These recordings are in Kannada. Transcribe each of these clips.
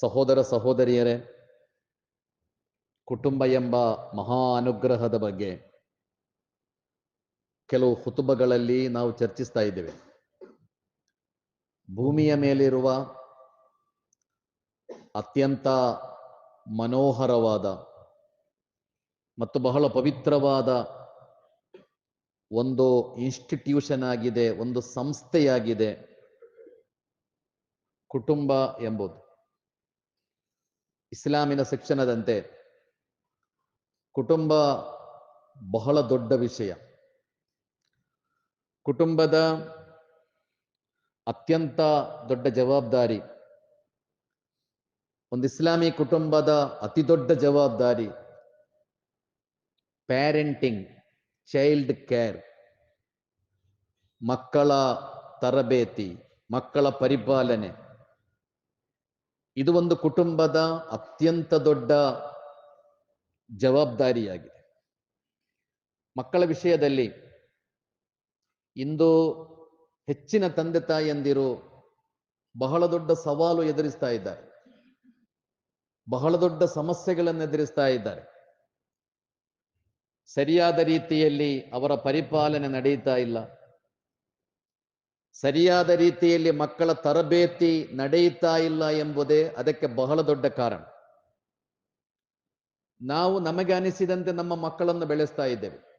ಸಹೋದರ ಸಹೋದರಿಯರೇ, ಕುಟುಂಬ ಎಂಬ ಮಹಾ ಅನುಗ್ರಹದ ಬಗ್ಗೆ ಕೆಲವು ಹುತುಬಗಳಲ್ಲಿ ನಾವು ಚರ್ಚಿಸ್ತಾ ಇದ್ದೇವೆ. ಭೂಮಿಯ ಮೇಲಿರುವ ಅತ್ಯಂತ ಮನೋಹರವಾದ ಮತ್ತು ಬಹಳ ಪವಿತ್ರವಾದ ಒಂದು ಇನ್ಸ್ಟಿಟ್ಯೂಷನ್ ಆಗಿದೆ, ಒಂದು ಸಂಸ್ಥೆಯಾಗಿದೆ ಕುಟುಂಬ ಎಂಬುದು. ಇಸ್ಲಾಮಿನ ಶಿಕ್ಷಣದಂತೆ ಕುಟುಂಬ ಬಹಳ ದೊಡ್ಡ ವಿಷಯ. ಕುಟುಂಬದ ಅತ್ಯಂತ ದೊಡ್ಡ ಜವಾಬ್ದಾರಿ, ಒಂದು ಇಸ್ಲಾಮಿ ಕುಟುಂಬದ ಅತಿ ದೊಡ್ಡ ಜವಾಬ್ದಾರಿ ಪ್ಯಾರೆಂಟಿಂಗ್ ಚೈಲ್ಡ್ ಕೇರ್ ಮಕ್ಕಳ ತರಬೇತಿ, ಮಕ್ಕಳ ಪರಿಪಾಲನೆ. ಇದು ಒಂದು ಕುಟುಂಬದ ಅತ್ಯಂತ ದೊಡ್ಡ ಜವಾಬ್ದಾರಿಯಾಗಿದೆ. ಮಕ್ಕಳ ವಿಷಯದಲ್ಲಿ ಇಂದು ಹೆಚ್ಚಿನ ತಂದೆ ತಾಯಿಯಂದಿರು ಬಹಳ ದೊಡ್ಡ ಸವಾಲು ಎದುರಿಸ್ತಾ ಇದ್ದಾರೆ. ಬಹಳ ದೊಡ್ಡ ಸಮಸ್ಯೆಗಳನ್ನು ಎದುರಿಸ್ತಾ ಇದ್ದಾರೆ. ಸರಿಯಾದ ರೀತಿಯಲ್ಲಿ ಅವರ ಪರಿಪಾಲನೆ ನಡೆಯುತ್ತಾ ಇಲ್ಲ. ಸರಿಯಾದ ರೀತಿಯಲ್ಲಿ ಮಕ್ಕಳ ತರಬೇತಿ ನಡೆಯುತ್ತಾ ಇಲ್ಲ ಎಂಬುದೇ ಅದಕ್ಕೆ ಬಹಳ ದೊಡ್ಡ ಕಾರಣ. ನಾವು ನಮಗೆ ಅನಿಸಿದಂತೆ ನಮ್ಮ ಮಕ್ಕಳನ್ನು ಬೆಳೆಸ್ತಾ ಇದ್ದೇವೆ.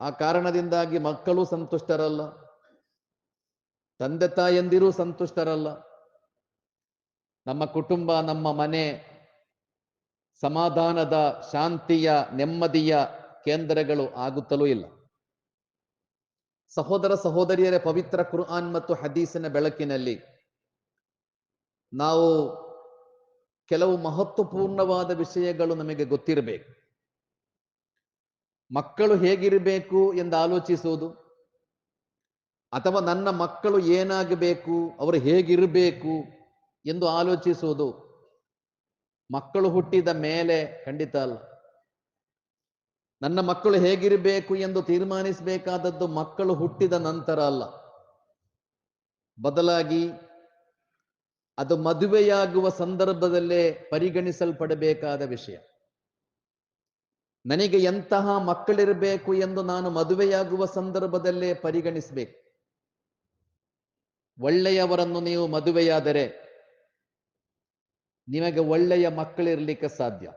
ಆ ಕಾರಣದಿಂದಾಗಿ ಮಕ್ಕಳು ಸಂತುಷ್ಟರಲ್ಲ. ತಂದೆ ತಾಯಂದಿರೂ ಸಂತುಷ್ಟರಲ್ಲ. ನಮ್ಮ ಕುಟುಂಬ, ನಮ್ಮ ಮನೆ ಸಮಾಧಾನದ, ಶಾಂತಿಯ, ನೆಮ್ಮದಿಯ ಕೇಂದ್ರಗಳು ಆಗುತ್ತಲೂ ಇಲ್ಲ. ಸಹೋದರ ಸಹೋದರಿಯರ, ಪವಿತ್ರ ಕುರ್ಆನ್ ಮತ್ತು ಹದೀಸಿನ ಬೆಳಕಿನಲ್ಲಿ ನಾವು ಕೆಲವು ಮಹತ್ವಪೂರ್ಣವಾದ ವಿಷಯಗಳು ನಮಗೆ ಗೊತ್ತಿರಬೇಕು. ಮಕ್ಕಳು ಹೇಗಿರಬೇಕು ಎಂದು ಆಲೋಚಿಸುವುದು, ಅಥವಾ ನನ್ನ ಮಕ್ಕಳು ಏನಾಗಬೇಕು, ಅವರು ಹೇಗಿರಬೇಕು ಎಂದು ಆಲೋಚಿಸುವುದು ಮಕ್ಕಳು ಹುಟ್ಟಿದ ಮೇಲೆ ಖಂಡಿತ ಅಲ್ಲ. ನನ್ನ ಮಕ್ಕಳು ಹೇಗಿರಬೇಕು ಎಂದು ತೀರ್ಮಾನಿಸಬೇಕಾದದ್ದು ಮಕ್ಕಳು ಹುಟ್ಟಿದ ನಂತರ ಅಲ್ಲ. ಬದಲಾಗಿ ಅದು ಮದುವೆಯಾಗುವ ಸಂದರ್ಭದಲ್ಲೇ ಪರಿಗಣಿಸಲ್ಪಡಬೇಕಾದ ವಿಷಯ. ನನಗೆ ಎಂತಹ ಮಕ್ಕಳಿರಬೇಕು ಎಂದು ನಾನು ಮದುವೆಯಾಗುವ ಸಂದರ್ಭದಲ್ಲೇ ಪರಿಗಣಿಸಬೇಕು. ಒಳ್ಳೆಯವರನ್ನು ನೀವು ಮದುವೆಯಾದರೆ ನಿಮಗೆ ಒಳ್ಳೆಯ ಮಕ್ಕಳಿರ್ಲಿಕ್ಕೆ ಸಾಧ್ಯ.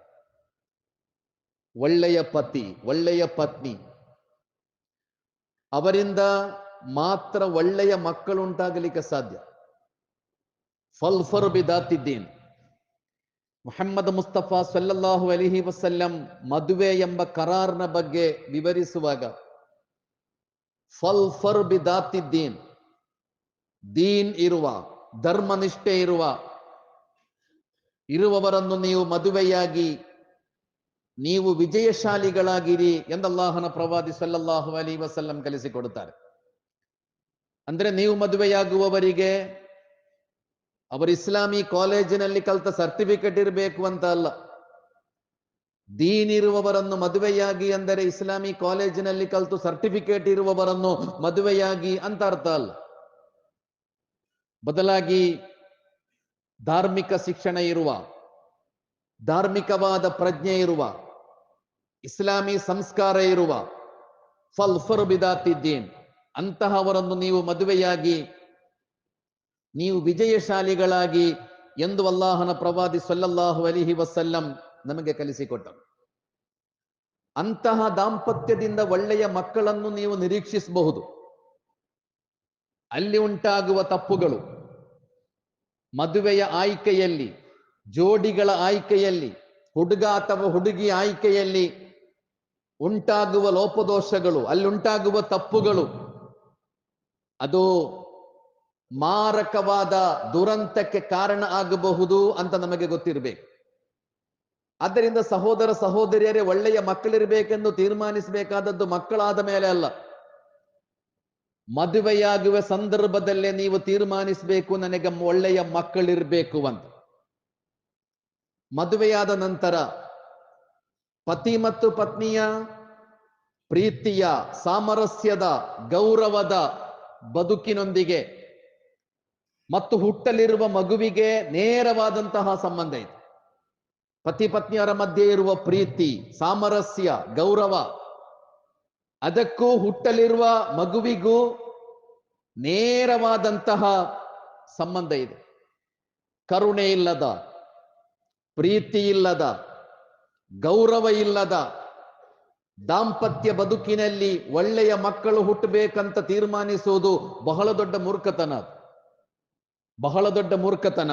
ಒಳ್ಳೆಯ ಪತಿ, ಒಳ್ಳೆಯ ಪತ್ನಿ. ಅವರಿಂದ ಮಾತ್ರ ಒಳ್ಳೆಯ ಮಕ್ಕಳು ಉಂಟಾಗಲಿಕ್ಕೆ ಸಾಧ್ಯ. ಫಲ್ಫರ್ ಬಿದಾತಿದ್ದೀನ್ ಮೊಹಮ್ಮದ್ ಮುಸ್ತಫಾ ಸಲ್ಲಲ್ಲಾಹು ಅಲಿಹಿ ವಸಲ್ಲಂ ಮದುವೆ ಎಂಬ ಕರಾರ್ನ ಬಗ್ಗೆ ವಿವರಿಸುವಾಗ, ಫಲ್ ಫರ್ ಬಿದಾತಿದ್ದೀನ್ ದೀನ್ ಇರುವ, ಧರ್ಮನಿಷ್ಠೆ ಇರುವ, ಇರುವವರನ್ನು ನೀವು ಮದುವೆಯಾಗಿ ನೀವು ವಿಜಯಶಾಲಿಗಳಾಗಿರಿ ಎಂದಲ್ಲಾಹನ ಪ್ರವಾದಿ ಸಲ್ಲಲ್ಲಾಹು ಅಲಿ ವಸಲ್ಲಂ ಕಲಿಸಿಕೊಡುತ್ತಾರೆ. ಅಂದ್ರೆ ನೀವು ಮದುವೆಯಾಗುವವರಿಗೆ ಅವರು ಇಸ್ಲಾಮಿ ಕಾಲೇಜಿನಲ್ಲಿ ಕಲ್ತ ಸರ್ಟಿಫಿಕೇಟ್ ಇರಬೇಕು ಅಂತ ಅಲ್ಲ. ದೀನ್ ಇರುವವರನ್ನು ಮದುವೆಯಾಗಿ ಅಂದರೆ ಇಸ್ಲಾಮಿ ಕಾಲೇಜಿನಲ್ಲಿ ಕಲಿತು ಸರ್ಟಿಫಿಕೇಟ್ ಇರುವವರನ್ನು ಮದುವೆಯಾಗಿ ಅಂತ ಅರ್ಥ ಅಲ್ಲ. ಬದಲಾಗಿ ಧಾರ್ಮಿಕ ಶಿಕ್ಷಣ ಇರುವ ಧಾರ್ಮಿಕವಾದ ಪ್ರಜ್ಞೆ ಇರುವ, ಇಸ್ಲಾಮಿ ಸಂಸ್ಕಾರ ಇರುವ, ಫಲ್ ಫರ್ ಬಿದಾತಿದ್ದೀನ್, ಅಂತಹವರನ್ನು ನೀವು ಮದುವೆಯಾಗಿ, ನೀವು ವಿಜಯಶಾಲಿಗಳಾಗಿ ಎಂದು ಅಲ್ಲಾಹನ ಪ್ರವಾದಿ ಸಲ್ಲಲ್ಲಾಹು ಅಲಿಹಿ ವಸಲ್ಲಂ ನಮಗೆ ಕಲಿಸಿಕೊಟ್ಟರು. ಅಂತಹ ದಾಂಪತ್ಯದಿಂದ ಒಳ್ಳೆಯ ಮಕ್ಕಳನ್ನು ನೀವು ನಿರೀಕ್ಷಿಸಬಹುದು. ಅಲ್ಲಿ ಉಂಟಾಗುವ ತಪ್ಪುಗಳು, ಮದುವೆಯ ಆಯ್ಕೆಯಲ್ಲಿ ಜೋಡಿಗಳ ಆಯ್ಕೆಯಲ್ಲಿ ಹುಡುಗ ಅಥವಾ ಹುಡುಗಿ ಆಯ್ಕೆಯಲ್ಲಿ ಉಂಟಾಗುವ ಲೋಪದೋಷಗಳು, ಅಲ್ಲಿ ಉಂಟಾಗುವ ತಪ್ಪುಗಳು, ಅದು ಮಾರಕವಾದ ದುರಂತಕ್ಕೆ ಕಾರಣ ಆಗಬಹುದು ಅಂತ ನಮಗೆ ಗೊತ್ತಿರಬೇಕು. ಆದ್ದರಿಂದ ಸಹೋದರ ಸಹೋದರಿಯರೇ, ಒಳ್ಳೆಯ ಮಕ್ಕಳಿರಬೇಕೆಂದು ತೀರ್ಮಾನಿಸಬೇಕಾದದ್ದು ಮಕ್ಕಳಾದ ಮೇಲೆ ಅಲ್ಲ. ಮದುವೆಯಾಗುವ ಸಂದರ್ಭದಲ್ಲೇ ನೀವು ತೀರ್ಮಾನಿಸಬೇಕು, ನನಗೆ ಒಳ್ಳೆಯ ಮಕ್ಕಳಿರಬೇಕು ಅಂತ. ಮದುವೆಯಾದ ನಂತರ ಪತಿ ಮತ್ತು ಪತ್ನಿಯ ಪ್ರೀತಿಯ ಸಾಮರಸ್ಯದ ಗೌರವದ ಬದುಕಿನೊಂದಿಗೆ ಮತ್ತು ಹುಟ್ಟಲಿರುವ ಮಗುವಿಗೆ ನೇರವಾದಂತಹ ಸಂಬಂಧ ಇದೆ. ಪತಿ ಪತ್ನಿಯರ ಮಧ್ಯೆ ಇರುವ ಪ್ರೀತಿ, ಸಾಮರಸ್ಯ, ಗೌರವ ಅದಕ್ಕೂ ಹುಟ್ಟಲಿರುವ ಮಗುವಿಗೂ ನೇರವಾದಂತಹ ಸಂಬಂಧ ಇದೆ. ಕರುಣೆ ಇಲ್ಲದ ಪ್ರೀತಿ ಇಲ್ಲದ ಗೌರವ ಇಲ್ಲದ ದಾಂಪತ್ಯ ಬದುಕಿನಲ್ಲಿ ಒಳ್ಳೆಯ ಮಕ್ಕಳು ಹುಟ್ಟಬೇಕಂತ ತೀರ್ಮಾನಿಸುವುದು ಬಹಳ ದೊಡ್ಡ ಮೂರ್ಖತನ. ಬಹಳ ದೊಡ್ಡ ಮೂರ್ಖತನ.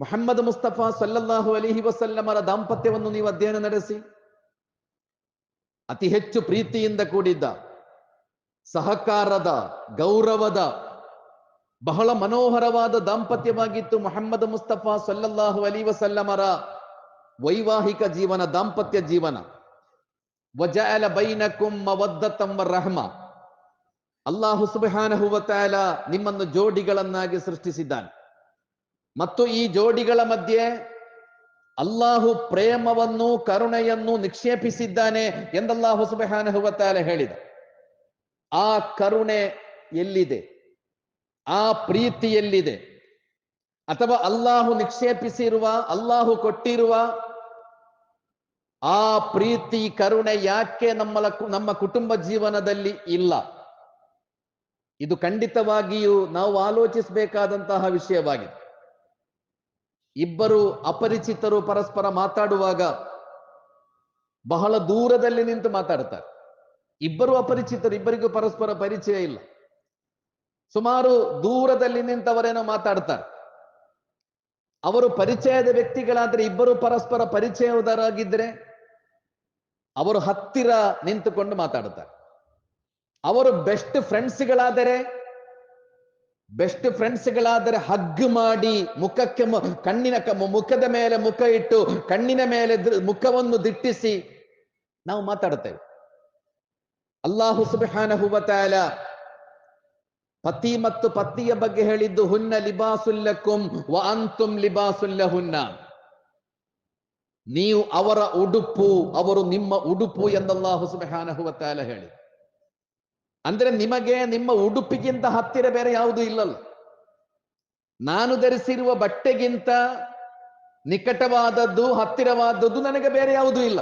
ಮೊಹಮ್ಮದ್ ಮುಸ್ತಫಾ ಸಲ್ಲಲ್ಲಾಹು ಅಲಿಹಿ ವಸಲ್ಲಮರ ದಾಂಪತ್ಯವನ್ನು ನೀವು ಅಧ್ಯಯನ ನಡೆಸಿ ಅತಿ ಹೆಚ್ಚು ಪ್ರೀತಿಯಿಂದ ಕೂಡಿದ್ದ, ಸಹಕಾರದ, ಗೌರವದ ಬಹಳ ಮನೋಹರವಾದ ದಾಂಪತ್ಯವಾಗಿತ್ತು ಮೊಹಮ್ಮದ್ ಮುಸ್ತಫಾ ಸಲ್ಲಲ್ಲಾಹು ಅಲಿ ವಸಲ್ಲಮರ ವೈವಾಹಿಕ ಜೀವನ, ದಾಂಪತ್ಯ ಜೀವನ. ವಜಾಲ ಬೈನಕುಂ ಮವದ್ದತಂ ರಹಮ. ಅಲ್ಲಾಹು ಸುಬ್ಹಾನಹು ವ ನಿಮ್ಮನ್ನು ಜೋಡಿಗಳನ್ನಾಗಿ ಸೃಷ್ಟಿಸಿದ್ದಾನೆ. ಮತ್ತು ಈ ಜೋಡಿಗಳ ಮಧ್ಯೆ ಅಲ್ಲಾಹು ಪ್ರೇಮವನ್ನು ಕರುಣೆಯನ್ನು ನಿಕ್ಷೇಪಿಸಿದ್ದಾನೆ ಎಂದಲ್ಲಾಹು ಸುಬ್ಹಾನಹು ವ ತಆಲ ಹೇಳಿದ. ಆ ಕರುಣೆ ಎಲ್ಲಿದೆ? ಆ ಪ್ರೀತಿಯಲ್ಲಿದೆ. ಅಥವಾ ಅಲ್ಲಾಹು ನಿಕ್ಷೇಪಿಸಿರುವ, ಅಲ್ಲಾಹು ಕೊಟ್ಟಿರುವ ಆ ಪ್ರೀತಿ, ಕರುಣೆ ಯಾಕೆ ನಮ್ಮ ನಮ್ಮ ಕುಟುಂಬ ಜೀವನದಲ್ಲಿ ಇಲ್ಲ? ಇದು ಖಂಡಿತವಾಗಿಯೂ ನಾವು ಆಲೋಚಿಸಬೇಕಾದಂತಹ ವಿಷಯವಾಗಿದೆ. ಇಬ್ಬರು ಅಪರಿಚಿತರು ಪರಸ್ಪರ ಮಾತಾಡುವಾಗ ಬಹಳ ದೂರದಲ್ಲಿ ನಿಂತು ಮಾತಾಡ್ತಾರೆ. ಇಬ್ಬರು ಅಪರಿಚಿತರು, ಇಬ್ಬರಿಗೂ ಪರಸ್ಪರ ಪರಿಚಯ ಇಲ್ಲ. ಸುಮಾರು ದೂರದಲ್ಲಿ ನಿಂತವರೇನೋ ಮಾತಾಡ್ತಾರೆ. ಅವರು ಪರಿಚಯದ ವ್ಯಕ್ತಿಗಳಾದ್ರೆ ಇಬ್ಬರು ಪರಸ್ಪರ ಪರಿಚಯದರಾಗಿದ್ರೆ ಅವರು ಹತ್ತಿರ ನಿಂತುಕೊಂಡು ಮಾತಾಡುತ್ತಾರೆ ಅವರು ಬೆಸ್ಟ್ ಫ್ರೆಂಡ್ಸ್ಗಳಾದರೆ ಬೆಸ್ಟ್ ಫ್ರೆಂಡ್ಸ್ಗಳಾದರೆ ಹಗ್ ಮಾಡಿ ಮುಖಕ್ಕೆ ಕಣ್ಣಿನ ಮುಖದ ಮೇಲೆ ಮುಖ ಇಟ್ಟು ಕಣ್ಣಿನ ಮೇಲೆ ಮುಖವನ್ನು ದಿಟ್ಟಿಸಿ ನಾವು ಮಾತಾಡುತ್ತೇವೆ ಅಲ್ಲಾಹು ತಆಲ ಪತಿ ಮತ್ತು ಪತ್ನಿಯ ಬಗ್ಗೆ ಹೇಳಿದ್ದು ಹುನ್ನ ಲಿಬಾಸುಲ್ಲಕುಂ ವ ಅಂತುಂ ಲಿಬಾಸುಲ್ಲಹುನ್ನ. ನೀವು ಅವರ ಉಡುಪು, ಅವರು ನಿಮ್ಮ ಉಡುಪು ಎಂದಲ್ಲಾಹು ಸುಬ್ಹಾನಹು ವ ತಆಲ ಹೇಳಿ. ಅಂದ್ರೆ ನಿಮಗೆ ನಿಮ್ಮ ಉಡುಪಿಗಿಂತ ಹತ್ತಿರ ಬೇರೆ ಯಾವುದು ಇಲ್ಲಲ್ಲ. ನಾನು ಧರಿಸಿರುವ ಬಟ್ಟೆಗಿಂತ ನಿಕಟವಾದದ್ದು, ಹತ್ತಿರವಾದದ್ದು ನನಗೆ ಬೇರೆ ಯಾವುದೂ ಇಲ್ಲ.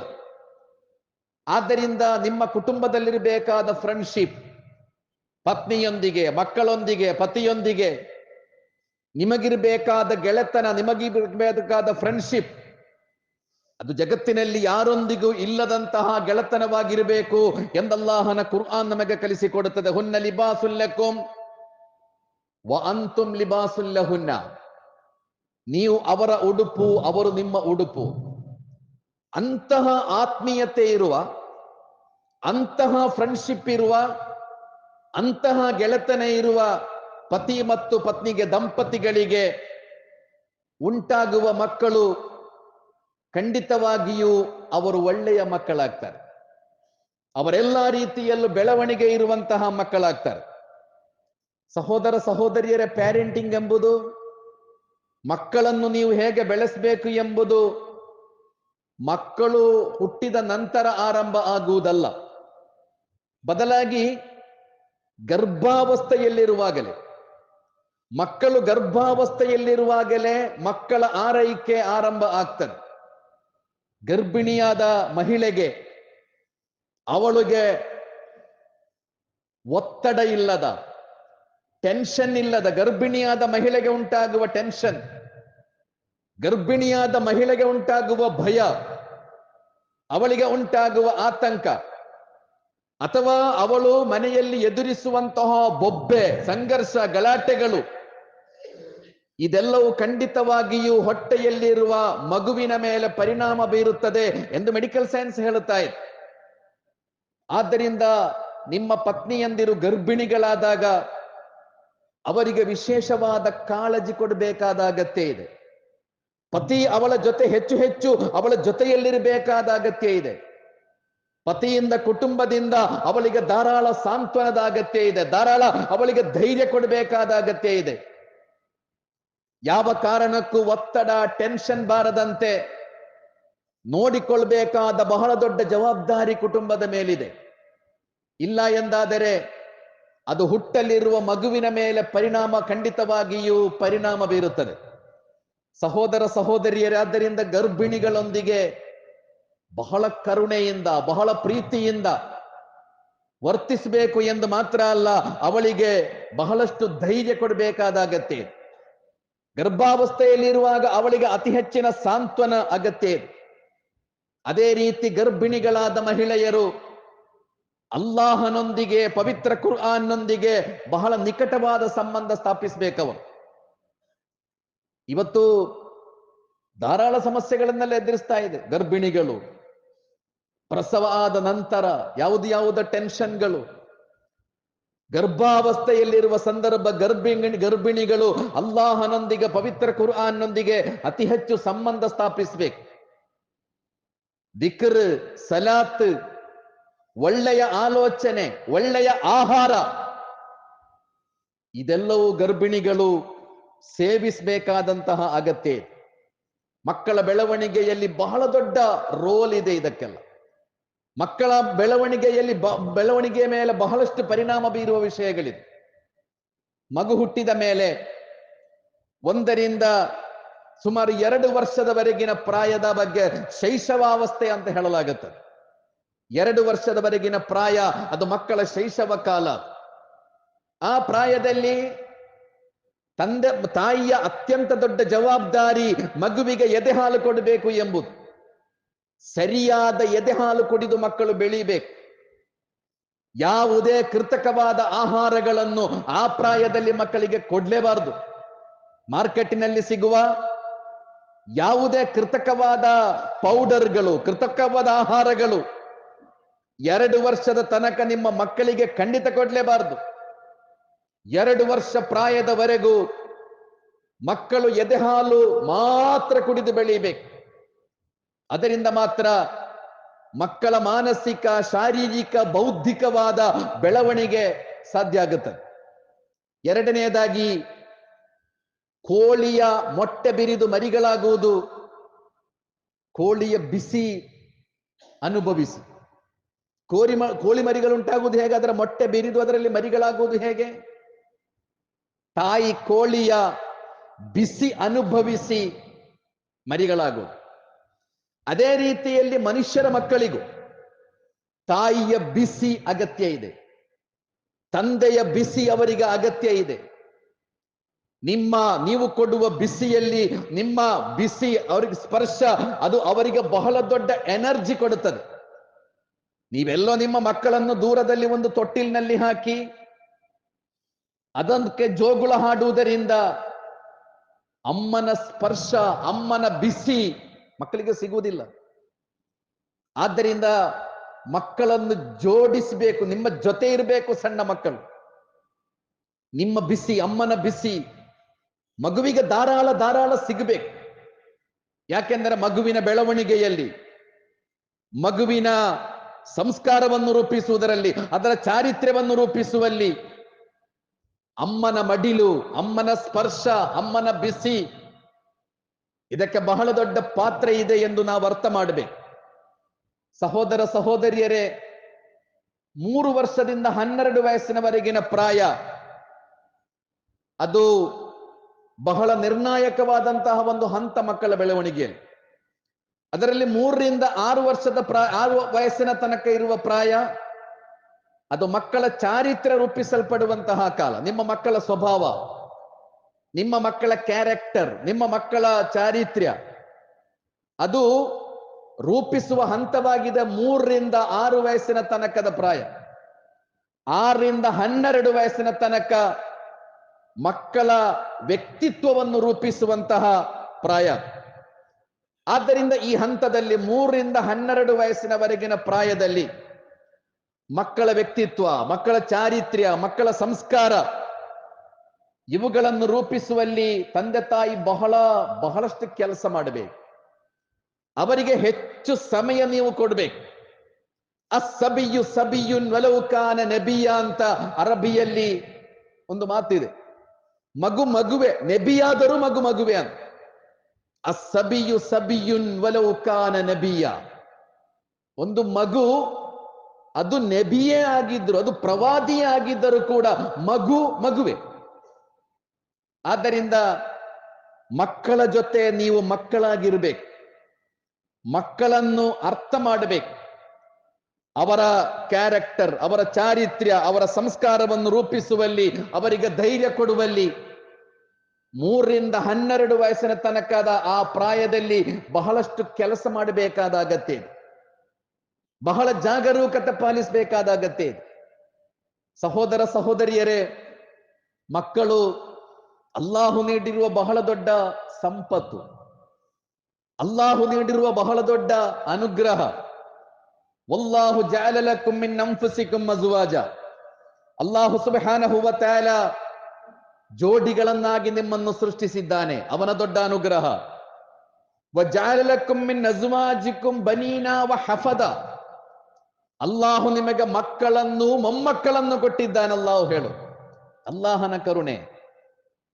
ಆದ್ದರಿಂದ ನಿಮ್ಮ ಕುಟುಂಬದಲ್ಲಿರಬೇಕಾದ ಫ್ರೆಂಡ್ಶಿಪ್ ಪತ್ನಿಯೊಂದಿಗೆ, ಮಕ್ಕಳೊಂದಿಗೆ, ಪತಿಯೊಂದಿಗೆ ನಿಮಗಿರಬೇಕಾದ ಗೆಳೆತನ, ನಿಮಗಿರಬೇಕಾದ ಫ್ರೆಂಡ್ಶಿಪ್ ಅದು ಜಗತ್ತಿನಲ್ಲಿ ಯಾರೊಂದಿಗೂ ಇಲ್ಲದಂತಹ ಗೆಳೆತನವಾಗಿರಬೇಕು ಎಂದಲ್ಲಾಹನ ಕುರ್ಆನ್ ನಮಗೆ ಕಲಿಸಿಕೊಡುತ್ತದೆ. ಹುನ್ನ ಲಿಬಾಸುಲ್ಲಕುಂ ವ ಅಂತುಂ ಲಿಬಾಸುಲ್ಲಹುನ್ನ ನೀವು ಅವರ ಉಡುಪು, ಅವರು ನಿಮ್ಮ ಉಡುಪು. ಅಂತಹ ಆತ್ಮೀಯತೆ ಇರುವ, ಅಂತಹ ಫ್ರೆಂಡ್ಶಿಪ್ ಇರುವ ಅಂತಹ ಗೆಳೆತನ ಇರುವ ಪತಿ ಮತ್ತು ಪತ್ನಿಗೆ ದಂಪತಿಗಳಿಗೆ ಉಂಟಾಗುವ ಮಕ್ಕಳು ಖಂಡಿತವಾಗಿಯೂ ಅವರು ಒಳ್ಳೆಯ ಮಕ್ಕಳಾಗ್ತಾರೆ. ಅವರೆಲ್ಲ ರೀತಿಯಲ್ಲೂ ಬೆಳವಣಿಗೆ ಇರುವಂತಹ ಮಕ್ಕಳಾಗ್ತಾರೆ. ಸಹೋದರ ಸಹೋದರಿಯರ ಪ್ಯಾರೆಂಟಿಂಗ್ ಎಂಬುದು ಮಕ್ಕಳನ್ನು ನೀವು ಹೇಗೆ ಬೆಳೆಸಬೇಕು ಎಂಬುದು ಮಕ್ಕಳು ಹುಟ್ಟಿದ ನಂತರ ಆರಂಭ ಆಗುವುದಲ್ಲ. ಬದಲಾಗಿ ಗರ್ಭಾವಸ್ಥೆಯಲ್ಲಿರುವಾಗಲೇ. ಮಕ್ಕಳು ಗರ್ಭಾವಸ್ಥೆಯಲ್ಲಿರುವಾಗಲೇ ಮಕ್ಕಳ ಆರೈಕೆ ಆರಂಭ ಆಗ್ತದೆ. ಗರ್ಭಿಣಿಯಾದ ಮಹಿಳೆಗೆ ಅವಳಿಗೆ ಒತ್ತಡ ಇಲ್ಲದ ಟೆನ್ಷನ್ ಇಲ್ಲದ, ಗರ್ಭಿಣಿಯಾದ ಮಹಿಳೆಗೆ ಉಂಟಾಗುವ ಟೆನ್ಷನ್ ಗರ್ಭಿಣಿಯಾದ ಮಹಿಳೆಗೆ ಉಂಟಾಗುವ ಭಯ, ಅವಳಿಗೆ ಉಂಟಾಗುವ ಆತಂಕ ಅಥವಾ ಅವಳು ಮನೆಯಲ್ಲಿ ಎದುರಿಸುವಂತಹ ಬೊಬ್ಬೆ, ಸಂಘರ್ಷ, ಗಲಾಟೆಗಳು, ಇದೆಲ್ಲವೂ ಖಂಡಿತವಾಗಿಯೂ ಹೊಟ್ಟೆಯಲ್ಲಿರುವ ಮಗುವಿನ ಮೇಲೆ ಪರಿಣಾಮ ಬೀರುತ್ತದೆ ಎಂದು ಮೆಡಿಕಲ್ ಸೈನ್ಸ್ ಹೇಳುತ್ತಾ ಇದೆ. ಆದ್ದರಿಂದ ನಿಮ್ಮ ಪತ್ನಿಯಂದಿರು ಗರ್ಭಿಣಿಗಳಾದಾಗ ಅವರಿಗೆ ವಿಶೇಷವಾದ ಕಾಳಜಿ ಕೊಡಬೇಕಾದ ಅಗತ್ಯ ಇದೆ. ಪತಿ ಅವಳ ಜೊತೆ ಹೆಚ್ಚು ಹೆಚ್ಚು ಅವಳ ಜೊತೆಯಲ್ಲಿರಬೇಕಾದ ಅಗತ್ಯ ಇದೆ. ಪತಿಯಿಂದ ಕುಟುಂಬದಿಂದ ಅವಳಿಗೆ ಧಾರಾಳ ಸಾಂತ್ವನದ ಅಗತ್ಯ ಇದೆ. ಧಾರಾಳ ಅವಳಿಗೆ ಧೈರ್ಯ ಕೊಡಬೇಕಾದ ಅಗತ್ಯ ಇದೆ. ಯಾವ ಕಾರಣಕ್ಕೂ ಒತ್ತಡ ಟೆನ್ಷನ್ ಬಾರದಂತೆ ನೋಡಿಕೊಳ್ಬೇಕಾದ ಬಹಳ ದೊಡ್ಡ ಜವಾಬ್ದಾರಿ ಕುಟುಂಬದ ಮೇಲಿದೆ. ಇಲ್ಲ ಎಂದಾದರೆ ಅದು ಹುಟ್ಟಲಿರುವ ಮಗುವಿನ ಮೇಲೆ ಪರಿಣಾಮ ಖಂಡಿತವಾಗಿಯೂ ಪರಿಣಾಮ ಬೀರುತ್ತದೆ. ಸಹೋದರ ಸಹೋದರಿಯರಾದ್ದರಿಂದ ಗರ್ಭಿಣಿಗಳೊಂದಿಗೆ ಬಹಳ ಕರುಣೆಯಿಂದ, ಬಹಳ ಪ್ರೀತಿಯಿಂದ ವರ್ತಿಸಬೇಕು ಎಂದು ಮಾತ್ರ ಅಲ್ಲ, ಅವಳಿಗೆ ಬಹಳಷ್ಟು ಧೈರ್ಯ ಕೊಡಬೇಕಾದ ಅಗತ್ಯ. ಇದೆ ಗರ್ಭಾವಸ್ಥೆಯಲ್ಲಿರುವಾಗ ಅವಳಿಗೆ ಅತಿ ಹೆಚ್ಚಿನ ಸಾಂತ್ವನ ಅಗತ್ಯ. ಅದೇ ರೀತಿ ಗರ್ಭಿಣಿಗಳಾದ ಮಹಿಳೆಯರು ಅಲ್ಲಾಹನೊಂದಿಗೆ, ಪವಿತ್ರ ಕುರ್ಆನ್ನೊಂದಿಗೆ ಬಹಳ ನಿಕಟವಾದ ಸಂಬಂಧ ಸ್ಥಾಪಿಸಬೇಕವರು. ಇವತ್ತು ಧಾರಾಳ ಸಮಸ್ಯೆಗಳನ್ನೆಲ್ಲ ಎದುರಿಸ್ತಾ ಇದೆ ಗರ್ಭಿಣಿಗಳು. ಪ್ರಸವ ಆದ ನಂತರ ಯಾವುದು ಯಾವುದ ಟೆನ್ಷನ್ಗಳು? ಗರ್ಭಾವಸ್ಥೆಯಲ್ಲಿರುವ ಸಂದರ್ಭ ಗರ್ಭಿಣಿ, ಗರ್ಭಿಣಿಗಳು ಅಲ್ಲಾಹನೊಂದಿಗೆ, ಪವಿತ್ರ ಕುರ್ಆನ್ನೊಂದಿಗೆ ಅತಿ ಹೆಚ್ಚು ಸಂಬಂಧ ಸ್ಥಾಪಿಸಬೇಕು. ದಿಕ್ರ್, ಸಲಾತ್, ಒಳ್ಳೆಯ ಆಲೋಚನೆ, ಒಳ್ಳೆಯ ಆಹಾರ. ಇದೆಲ್ಲವೂ ಗರ್ಭಿಣಿಗಳು ಸೇವಿಸಬೇಕಾದಂತಹ ಅಗತ್ಯ ಮಕ್ಕಳ ಬೆಳವಣಿಗೆಯಲ್ಲಿ ಬಹಳ ದೊಡ್ಡ ರೋಲ್ ಇದೆ ಇದಕ್ಕೆಲ್ಲ. ಮಕ್ಕಳ ಬೆಳವಣಿಗೆಯಲ್ಲಿ ಬ, ಬೆಳವಣಿಗೆಯ ಮೇಲೆ ಬಹಳಷ್ಟು ಪರಿಣಾಮ ಬೀರುವ ವಿಷಯಗಳಿದೆ. ಮಗು ಹುಟ್ಟಿದ ಮೇಲೆ ಒಂದರಿಂದ ಸುಮಾರು ಎರಡು ವರ್ಷದವರೆಗಿನ ಪ್ರಾಯದ ಬಗ್ಗೆ ಶೈಶವಾವಸ್ಥೆ ಅಂತ ಹೇಳಲಾಗುತ್ತದೆ. ಎರಡು ವರ್ಷದವರೆಗಿನ ಪ್ರಾಯ ಅದು ಮಕ್ಕಳ ಶೈಶವ ಕಾಲ. ಆ ಪ್ರಾಯದಲ್ಲಿ ತಂದೆ, ತಾಯಿಯ ಅತ್ಯಂತ ದೊಡ್ಡ ಜವಾಬ್ದಾರಿ ಮಗುವಿಗೆ ಎದೆ ಹಾಲು ಕೊಡಬೇಕು ಎಂಬುದು. ಸರಿಯಾದ ಎದೆ ಹಾಲು ಕುಡಿದು ಮಕ್ಕಳು ಬೆಳೀಬೇಕು. ಯಾವುದೇ ಕೃತಕವಾದ ಆಹಾರಗಳನ್ನು ಆ ಪ್ರಾಯದಲ್ಲಿ ಮಕ್ಕಳಿಗೆ ಕೊಡ್ಲೇಬಾರದು. ಮಾರ್ಕೆಟ್ನಲ್ಲಿ ಸಿಗುವ ಯಾವುದೇ ಕೃತಕವಾದ ಪೌಡರ್ಗಳು, ಕೃತಕವಾದ ಆಹಾರಗಳು ಎರಡು ವರ್ಷದ ತನಕ ನಿಮ್ಮ ಮಕ್ಕಳಿಗೆ ಖಂಡಿತ ಕೊಡ್ಲೇಬಾರದು. ಎರಡು ವರ್ಷ ಪ್ರಾಯದವರೆಗೂ ಮಕ್ಕಳು ಎದೆ ಹಾಲು ಮಾತ್ರ ಕುಡಿದು ಬೆಳೀಬೇಕು. ಅದರಿಂದ ಮಾತ್ರ ಮಕ್ಕಳ ಮಾನಸಿಕ, ಶಾರೀರಿಕ, ಬೌದ್ಧಿಕವಾದ ಬೆಳವಣಿಗೆ ಸಾಧ್ಯ ಆಗುತ್ತದೆ ಎರಡನೆಯದಾಗಿ ಕೋಳಿಯ ಮೊಟ್ಟೆ ಬಿರಿದು ಮರಿಗಳಾಗುವುದು. ಕೋಳಿಯ ಬಿಸಿ ಅನುಭವಿಸಿ. ಕೋರಿ ಕೋಳಿ ಮರಿಗಳು ಉಂಟಾಗುವುದು ಹೇಗೆ? ಅದರ ಮೊಟ್ಟೆ ಬಿರಿದು ಅದರಲ್ಲಿ ಮರಿಗಳಾಗುವುದು ಹೇಗೆ? ತಾಯಿ ಕೋಳಿಯ ಬಿಸಿ ಅನುಭವಿಸಿ ಮರಿಗಳಾಗುವುದು. ಅದೇ ರೀತಿಯಲ್ಲಿ ಮನುಷ್ಯರ ಮಕ್ಕಳಿಗೂ ತಾಯಿಯ ಬಿಸಿ ಅಗತ್ಯ ಇದೆ. ತಂದೆಯ ಬಿಸಿ ಅವರಿಗೆ ಅಗತ್ಯ ಇದೆ. ನಿಮ್ಮ, ನೀವು ಕೊಡುವ ಬಿಸಿಯಲ್ಲಿ ನಿಮ್ಮ ಬಿಸಿ ಅವರಿಗೆ ಸ್ಪರ್ಶ, ಅದು ಅವರಿಗೆ ಬಹಳ ದೊಡ್ಡ ಎನರ್ಜಿ ಕೊಡುತ್ತದೆ. ನೀವೆಲ್ಲೋ ನಿಮ್ಮ ಮಕ್ಕಳನ್ನು ದೂರದಲ್ಲಿ ಒಂದು ತೊಟ್ಟಿಲಿನಲ್ಲಿ ಹಾಕಿ, ಅದಕ್ಕೆ ಜೋಗುಳ ಹಾಡುವುದರಿಂದ ಅಮ್ಮನ ಸ್ಪರ್ಶ, ಅಮ್ಮನ ಬಿಸಿ ಮಕ್ಕಳಿಗೆ ಸಿಗುವುದಿಲ್ಲ. ಆದ್ದರಿಂದ ಮಕ್ಕಳನ್ನು ಜೋಡಿಸಬೇಕು, ನಿಮ್ಮ ಜೊತೆ ಇರಬೇಕು ಸಣ್ಣ ಮಕ್ಕಳು. ನಿಮ್ಮ ಬಿಸಿ, ಅಮ್ಮನ ಬಿಸಿ, ಮಗುವಿಗೆ ಧಾರಾಳ ಧಾರಾಳ ಸಿಗಬೇಕು. ಯಾಕೆಂದರೆ ಮಗುವಿನ ಬೆಳವಣಿಗೆಯಲ್ಲಿ, ಮಗುವಿನ ಸಂಸ್ಕಾರವನ್ನು ರೂಪಿಸುವುದರಲ್ಲಿ, ಅದರ ಚಾರಿತ್ರ್ಯವನ್ನು ರೂಪಿಸುವಲ್ಲಿ, ಅಮ್ಮನ ಮಡಿಲು, ಅಮ್ಮನ ಸ್ಪರ್ಶ, ಅಮ್ಮನ ಬಿಸಿ ಇದಕ್ಕೆ ಬಹಳ ದೊಡ್ಡ ಪಾತ್ರ ಇದೆ ಎಂದು ನಾವು ಅರ್ಥ ಮಾಡಬೇಕು. ಸಹೋದರ ಸಹೋದರಿಯರೇ, ಮೂರು ವರ್ಷದಿಂದ ಹನ್ನೆರಡು ವಯಸ್ಸಿನವರೆಗಿನ ಪ್ರಾಯ, ಅದು ಬಹಳ ನಿರ್ಣಾಯಕವಾದಂತಹ ಒಂದು ಹಂತ ಮಕ್ಕಳ ಬೆಳವಣಿಗೆ. ಅದರಲ್ಲಿ ಮೂರರಿಂದ ಆರು ವರ್ಷದ ಪ್ರಾಯ ಆರು ವಯಸ್ಸಿನ ತನಕ ಇರುವ ಪ್ರಾಯ, ಅದು ಮಕ್ಕಳ ಚಾರಿತ್ರ್ಯ ರೂಪಿಸಲ್ಪಡುವಂತಹ ಕಾಲ, ನಿಮ್ಮ ಮಕ್ಕಳ ಸ್ವಭಾವ. ನಿಮ್ಮ ಮಕ್ಕಳ ಕ್ಯಾರೆಕ್ಟರ್ ನಿಮ್ಮ ಮಕ್ಕಳ ಚಾರಿತ್ರ್ಯ, ಅದು ರೂಪಿಸುವ ಹಂತವಾಗಿದೆ ಮೂರರಿಂದ ಆರು ವಯಸ್ಸಿನ ತನಕದ ಪ್ರಾಯ. ಆರರಿಂದ ಹನ್ನೆರಡು ವಯಸ್ಸಿನ ತನಕ ಮಕ್ಕಳ ವ್ಯಕ್ತಿತ್ವವನ್ನು ರೂಪಿಸುವಂತಹ ಪ್ರಾಯ. ಆದ್ದರಿಂದ ಈ ಹಂತದಲ್ಲಿ ಮೂರರಿಂದ ಹನ್ನೆರಡು ವಯಸ್ಸಿನವರೆಗಿನ ಪ್ರಾಯದಲ್ಲಿ ಮಕ್ಕಳ ವ್ಯಕ್ತಿತ್ವ, ಮಕ್ಕಳ ಚಾರಿತ್ರ್ಯ, ಮಕ್ಕಳ ಸಂಸ್ಕಾರ ಇವುಗಳನ್ನು ರೂಪಿಸುವಲ್ಲಿ ತಂದೆ ತಾಯಿ ಬಹಳ, ಬಹಳಷ್ಟು ಕೆಲಸ ಮಾಡಬೇಕು. ಅವರಿಗೆ ಹೆಚ್ಚು ಸಮಯ ನೀವು ಕೊಡಬೇಕು. ಅಸಬಿಯು ಸಬಿಯು ವಲೌಕಾನ ನೆಬಿಯ ಅಂತ ಅರಬಿಯಲ್ಲಿ ಒಂದು ಮಾತಿದೆ. ಮಗು ಮಗುವೆ, ನೆಬಿಯಾದರೂ ಮಗು ಮಗುವೆ ಅಂತ. ಅಸಬಿಯು ಸಬಿಯುನ್ ವಲೌಕಾನ ನಬಿಯ. ಒಂದು ಮಗು, ಅದು ನೆಬಿಯೇ ಆಗಿದ್ರು ಅದು ಪ್ರವಾದಿಯೇ ಆಗಿದ್ದರೂ ಕೂಡ ಮಗು ಮಗುವೆ. ಆದ್ದರಿಂದ ಮಕ್ಕಳ ಜೊತೆ ನೀವು ಮಕ್ಕಳಾಗಿರ್ಬೇಕು. ಮಕ್ಕಳನ್ನು ಅರ್ಥ ಮಾಡಬೇಕು. ಅವರ ಕ್ಯಾರೆಕ್ಟರ್ ಅವರ ಚಾರಿತ್ರ್ಯ, ಅವರ ಸಂಸ್ಕಾರವನ್ನು ರೂಪಿಸುವಲ್ಲಿ, ಅವರಿಗೆ ಧೈರ್ಯ ಕೊಡುವಲ್ಲಿ, ಮೂರರಿಂದ ಹನ್ನೆರಡು ವಯಸ್ಸಿನ ತನಕದ ಆ ಪ್ರಾಯದಲ್ಲಿ ಬಹಳಷ್ಟು ಕೆಲಸ ಮಾಡಬೇಕಾದ ಅಗತ್ಯ ಇದೆ. ಬಹಳ ಜಾಗರೂಕತೆ ಪಾಲಿಸಬೇಕಾದ ಅಗತ್ಯ ಇದೆ. ಸಹೋದರ ಸಹೋದರಿಯರೇ, ಮಕ್ಕಳು ಅಲ್ಲಾಹು ನೀಡಿರುವ ಬಹಳ ದೊಡ್ಡ ಸಂಪತ್ತು, ಅಲ್ಲಾಹು ನೀಡಿರುವ ಬಹಳ ದೊಡ್ಡ ಅನುಗ್ರಹ. ಒಲ್ಲಾಹು ಜಾಲಲ ಕುಮ್ಮಿನ್ ಅಜುವಾಜ. ಅಲ್ಲಾಹು ಸುಬಹಾನ ಹುವ ತಾಲ ಜೋಡಿಗಳನ್ನಾಗಿ ನಿಮ್ಮನ್ನು ಸೃಷ್ಟಿಸಿದ್ದಾನೆ, ಅವನ ದೊಡ್ಡ ಅನುಗ್ರಹ. ವ ಜಾಲಲ ಕುಮ್ಮಿನ್ ಅಜುವಾಜಿಕುಂ ಬನೀನಾ ವ ಹಫದ. ಅಲ್ಲಾಹು ನಿಮಗೆ ಮಕ್ಕಳನ್ನು ಮೊಮ್ಮಕ್ಕಳನ್ನು ಕೊಟ್ಟಿದ್ದಾನೆ, ಅಲ್ಲಾಹು ಹೇಳು. ಅಲ್ಲಾಹನ ಕರುಣೆ.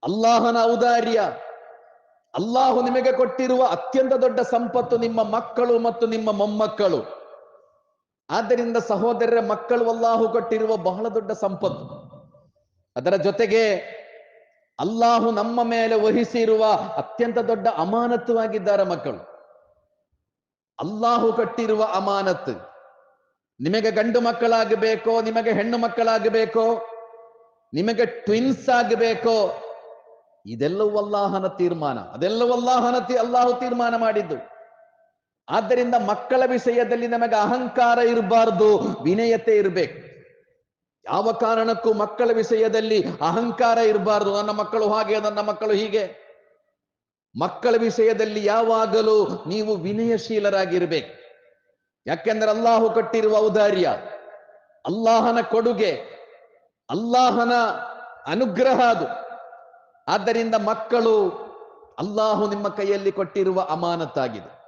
ಅಲ್ಲಾಹನ ಔದಾರ್ಯ. ಅಲ್ಲಾಹು ನಿಮಗೆ ಕೊಟ್ಟಿರುವ ಅತ್ಯಂತ ದೊಡ್ಡ ಸಂಪತ್ತು ನಿಮ್ಮ ಮಕ್ಕಳು ಮತ್ತು ನಿಮ್ಮ ಮೊಮ್ಮಕ್ಕಳು. ಆದ್ದರಿಂದ ಸಹೋದರರ, ಮಕ್ಕಳು ಅಲ್ಲಾಹು ಕೊಟ್ಟಿರುವ ಬಹಳ ದೊಡ್ಡ ಸಂಪತ್ತು. ಅದರ ಜೊತೆಗೆ ಅಲ್ಲಾಹು ನಮ್ಮ ಮೇಲೆ ವಹಿಸಿರುವ ಅತ್ಯಂತ ದೊಡ್ಡ ಅಮಾನತ್ತು ಆಗಿದ್ದಾರೆ ಮಕ್ಕಳು. ಅಲ್ಲಾಹು ಕಟ್ಟಿರುವ ಅಮಾನತ್ತು. ನಿಮಗೆ ಗಂಡು ಮಕ್ಕಳಾಗಬೇಕೋ, ನಿಮಗೆ ಹೆಣ್ಣು ಮಕ್ಕಳಾಗಬೇಕೋ, ನಿಮಗೆ ಟ್ವಿನ್ಸ್ ಆಗಬೇಕೋ ಇದೆಲ್ಲವೂ ಅಲ್ಲಾಹನ ತೀರ್ಮಾನ. ಅದೆಲ್ಲವೂ ಅಲ್ಲಾಹನತಿ ಅಲ್ಲಾಹು ತೀರ್ಮಾನ ಮಾಡಿದ್ದು. ಆದ್ದರಿಂದ ಮಕ್ಕಳ ವಿಷಯದಲ್ಲಿ ನಮಗೆ ಅಹಂಕಾರ ಇರಬಾರ್ದು, ವಿನಯತೆ ಇರಬೇಕು. ಯಾವ ಕಾರಣಕ್ಕೂ ಮಕ್ಕಳ ವಿಷಯದಲ್ಲಿ ಅಹಂಕಾರ ಇರಬಾರ್ದು. ನನ್ನ ಮಕ್ಕಳು ಹಾಗೆ, ನನ್ನ ಮಕ್ಕಳು ಹೀಗೆ. ಮಕ್ಕಳ ವಿಷಯದಲ್ಲಿ ಯಾವಾಗಲೂ ನೀವು ವಿನಯಶೀಲರಾಗಿರ್ಬೇಕು. ಯಾಕೆಂದ್ರೆ ಅಲ್ಲಾಹು ಕಟ್ಟಿರುವ ಔದಾರ್ಯ, ಅಲ್ಲಾಹನ ಕೊಡುಗೆ, ಅಲ್ಲಾಹನ ಅನುಗ್ರಹ ಅದು. ಆದ್ದರಿಂದ ಮಕ್ಕಳು ಅಲ್ಲಾಹು ನಿಮ್ಮ ಕೈಯಲ್ಲಿ ಕೊಟ್ಟಿರುವ ಅಮಾನತ್ತಾಗಿದೆ.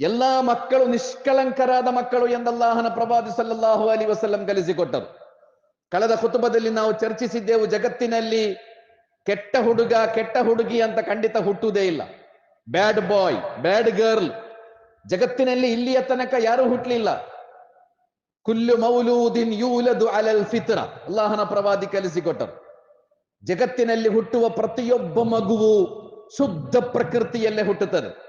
ಎಲ್ಲಾ ಮಕ್ಕಳು ನಿಷ್ಕಳಂಕರಾದ ಮಕ್ಕಳು ಎಂದಲ್ಲಾಹನ ಪ್ರವಾದಿ ಸಲ್ಲಲ್ಲಾಹು ಅಲಿ ವಸಲ್ಲಂ ಕಲಿಸಿಕೊಟ್ಟರು. ಕಳೆದ ಕುಟುಂಬದಲ್ಲಿ ನಾವು ಚರ್ಚಿಸಿದ್ದೆವು, ಜಗತ್ತಿನಲ್ಲಿ ಕೆಟ್ಟ ಹುಡುಗ, ಕೆಟ್ಟ ಹುಡುಗಿ ಅಂತ ಖಂಡಿತ ಹುಟ್ಟುವುದೇ ಇಲ್ಲ. Bad boy, bad girl. ಜಗತ್ತಿನಲ್ಲಿ ಇಲ್ಲಿಯ ತನಕ ಯಾರು ಹುಟ್ಟಲಿಲ್ಲ ಕುಲ್ಲು ಮೌಲೂದಿನ್ ಯೂಲದು ಅಲಲ್ ಫಿತ್ರ, ಅಲ್ಲಾಹನ ಪ್ರವಾದಿ ಕಲಿಸಿಕೊಟ್ಟರು. ಜಗತ್ತಿನಲ್ಲಿ ಹುಟ್ಟುವ ಪ್ರತಿಯೊಬ್ಬ ಮಗುವು ಶುದ್ಧ ಪ್ರಕೃತಿಯಲ್ಲೇ ಹುಟ್ಟುತ್ತದೆ.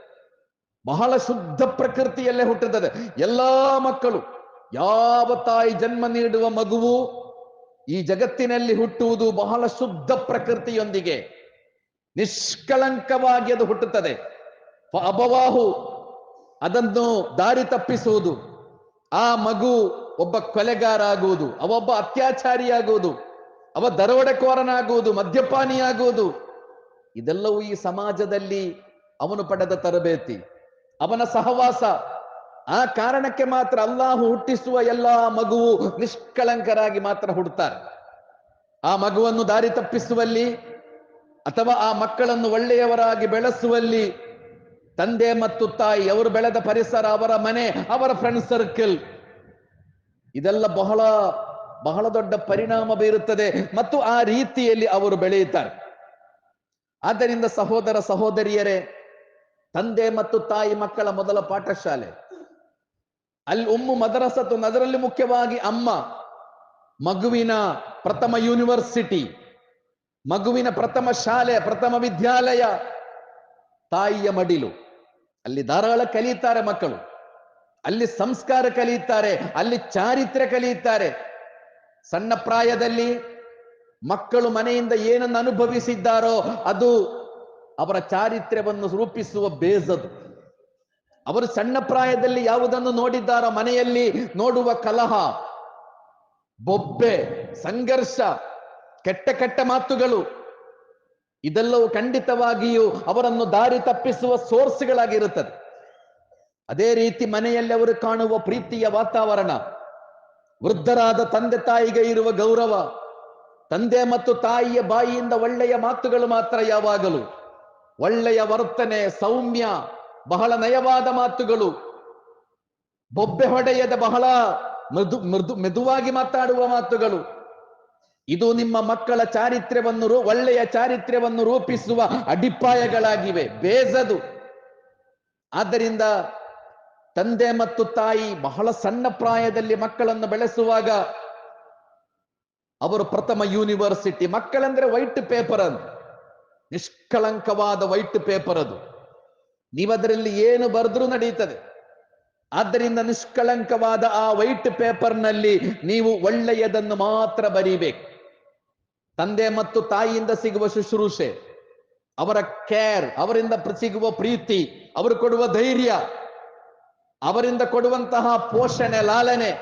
ಬಹಳ ಶುದ್ಧ ಪ್ರಕೃತಿಯಲ್ಲೇ ಹುಟ್ಟುತ್ತದೆ. ಎಲ್ಲಾ ಮಕ್ಕಳು, ಯಾವ ತಾಯಿ ಜನ್ಮ ನೀಡುವ ಮಗುವು ಈ ಜಗತ್ತಿನಲ್ಲಿ ಹುಟ್ಟುವುದು ಬಹಳ ಶುದ್ಧ ಪ್ರಕೃತಿಯೊಂದಿಗೆ ನಿಷ್ಕಳಂಕವಾಗಿ ಅದು ಹುಟ್ಟುತ್ತದೆ. ಅಬವಾಹು ಅದನ್ನು ದಾರಿ ತಪ್ಪಿಸುವುದು. ಆ ಮಗು ಒಬ್ಬ ಕೊಲೆಗಾರ ಆಗುವುದು ಅವೊಬ್ಬ ಅತ್ಯಾಚಾರಿಯಾಗುವುದು. ಅವ ದರೋಡೆಕೋರನಾಗುವುದು, ಮದ್ಯಪಾನಿಯಾಗುವುದು. ಇದೆಲ್ಲವೂ ಈ ಸಮಾಜದಲ್ಲಿ ಅವನು ಪಡೆದ ತರಬೇತಿ, ಅವನ ಸಹವಾಸ. ಆ ಕಾರಣಕ್ಕೆ ಮಾತ್ರ ಅಲ್ಲಾಹು ಹುಟ್ಟಿಸುವ ಎಲ್ಲಾ ಮಗುವು ನಿಷ್ಕಳಂಕರಾಗಿ ಮಾತ್ರ ಹುಡ್ತಾರೆ. ಆ ಮಗುವನ್ನು ದಾರಿ ತಪ್ಪಿಸುವಲ್ಲಿ ಅಥವಾ ಆ ಮಕ್ಕಳನ್ನು ಒಳ್ಳೆಯವರಾಗಿ ಬೆಳೆಸುವಲ್ಲಿ ತಂದೆ ಮತ್ತು ತಾಯಿ, ಅವರು ಬೆಳೆದ ಪರಿಸರ, ಅವರ ಮನೆ, ಅವರ ಫ್ರೆಂಡ್ ಸರ್ಕಲ್ ಇದೆಲ್ಲ ಬಹಳ ಬಹಳ ದೊಡ್ಡ ಪರಿಣಾಮ ಬೀರುತ್ತದೆ ಮತ್ತು ಆ ರೀತಿಯಲ್ಲಿ ಅವರು ಬೆಳೆಯುತ್ತಾರೆ. ಆದ್ದರಿಂದ ಸಹೋದರ ಸಹೋದರಿಯರೇ, ತಂದೆ ಮತ್ತು ತಾಯಿ ಮಕ್ಕಳ ಮೊದಲ ಪಾಠಶಾಲೆ. ಅಲ್ಲಿ ಉಮ್ಮು ಮದರಸತ್ತು ಅದರಲ್ಲಿ ಮುಖ್ಯವಾಗಿ ಅಮ್ಮ, ಮಗುವಿನ ಪ್ರಥಮ ಯೂನಿವರ್ಸಿಟಿ, ಮಗುವಿನ ಪ್ರಥಮ ಶಾಲೆ, ಪ್ರಥಮ ವಿದ್ಯಾಲಯ, ತಾಯಿಯ ಮಡಿಲು. ಅಲ್ಲಿ ಧಾರಾಳ ಕಲಿಯುತ್ತಾರೆ ಮಕ್ಕಳು. ಅಲ್ಲಿ ಸಂಸ್ಕಾರ ಕಲಿಯುತ್ತಾರೆ, ಅಲ್ಲಿ ಚಾರಿತ್ರ್ಯ ಕಲಿಯುತ್ತಾರೆ. ಸಣ್ಣ ಪ್ರಾಯದಲ್ಲಿ ಮಕ್ಕಳು ಮನೆಯಿಂದ ಏನನ್ನು ಅನುಭವಿಸಿದ್ದಾರೋ ಅದು ಅವರ ಚಾರಿತ್ರ್ಯವನ್ನು ರೂಪಿಸುವ ಬೇಸದು. ಅವರು ಸಣ್ಣ ಪ್ರಾಯದಲ್ಲಿ ಯಾವುದನ್ನು ನೋಡಿದ್ದಾರೋ ಮನೆಯಲ್ಲಿ ನೋಡುವ ಕಲಹ, ಬೊಬ್ಬೆ, ಸಂಘರ್ಷ, ಕೆಟ್ಟ ಕೆಟ್ಟ ಮಾತುಗಳು, ಇದೆಲ್ಲವೂ ಖಂಡಿತವಾಗಿಯೂ ಅವರನ್ನು ದಾರಿ ತಪ್ಪಿಸುವ ಸೋರ್ಸ್ಗಳಾಗಿರುತ್ತದೆ. ಅದೇ ರೀತಿ ಮನೆಯಲ್ಲಿ ಅವರು ಕಾಣುವ ಪ್ರೀತಿಯ ವಾತಾವರಣ ವೃದ್ಧರಾದ ತಂದೆ ತಾಯಿಗೆ ಇರುವ ಗೌರವ, ತಂದೆ ಮತ್ತು ತಾಯಿಯ ಬಾಯಿಯಿಂದ ಒಳ್ಳೆಯ ಮಾತುಗಳು ಮಾತ್ರ ಯಾವಾಗಲೂ. ಒಳ್ಳೆಯ ವರ್ತನೆ, ಸೌಮ್ಯ, ಬಹಳ ನಯವಾದ ಮಾತುಗಳು. ಬೊಬ್ಬೆ ಹೊಡೆಯದ ಬಹಳ ಮೃದು ಮೃದು, ಮೆದುವಾಗಿ ಮಾತಾಡುವ ಮಾತುಗಳು. ಇದು ನಿಮ್ಮ ಮಕ್ಕಳ ಚಾರಿತ್ರ್ಯವನ್ನು ಒಳ್ಳೆಯ ಚಾರಿತ್ರ್ಯವನ್ನು ರೂಪಿಸುವ ಅಡಿಪಾಯಗಳಾಗಿವೆ, ಬೇಸದು. ಆದ್ದರಿಂದ ತಂದೆ ಮತ್ತು ತಾಯಿ ಬಹಳ ಸಣ್ಣ ಪ್ರಾಯದಲ್ಲಿ ಮಕ್ಕಳನ್ನು ಬೆಳೆಸುವಾಗ ಅವರು ಪ್ರಥಮ ಯೂನಿವರ್ಸಿಟಿ, ಮಕ್ಕಳಂದ್ರೆ ವೈಟ್ ಪೇಪರ್ ಅದು. ನಿಷ್ಕಳಂಕವಾದ ವೈಟ್ ಪೇಪರ್ ಅದು. ನೀವದರಲ್ಲಿ ಏನು ಬರೆದ್ರೂ ನಡೆಯುತ್ತದೆ ಆದ್ದರಿಂದ ನಿಷ್ಕಳಂಕವಾದ ಆ ವೈಟ್ ಪೇಪರ್ನಲ್ಲಿ ನೀವು ಒಳ್ಳೆಯದನ್ನು ಮಾತ್ರ ಬರೀಬೇಕು. ತಂದೆ ಮತ್ತು ತಾಯಿಯಿಂದ ಸಿಗುವ ಶುಶ್ರೂಷೆ, ಅವರ ಕೇರ್, ಅವರಿಂದ ಸಿಗುವ ಪ್ರೀತಿ, ಅವರು ಕೊಡುವ ಧೈರ್ಯ ಅವರಿಂದ ಕೊಡುವಂತಹ ಪೋಷಣೆ, ಲಾಲನೆ,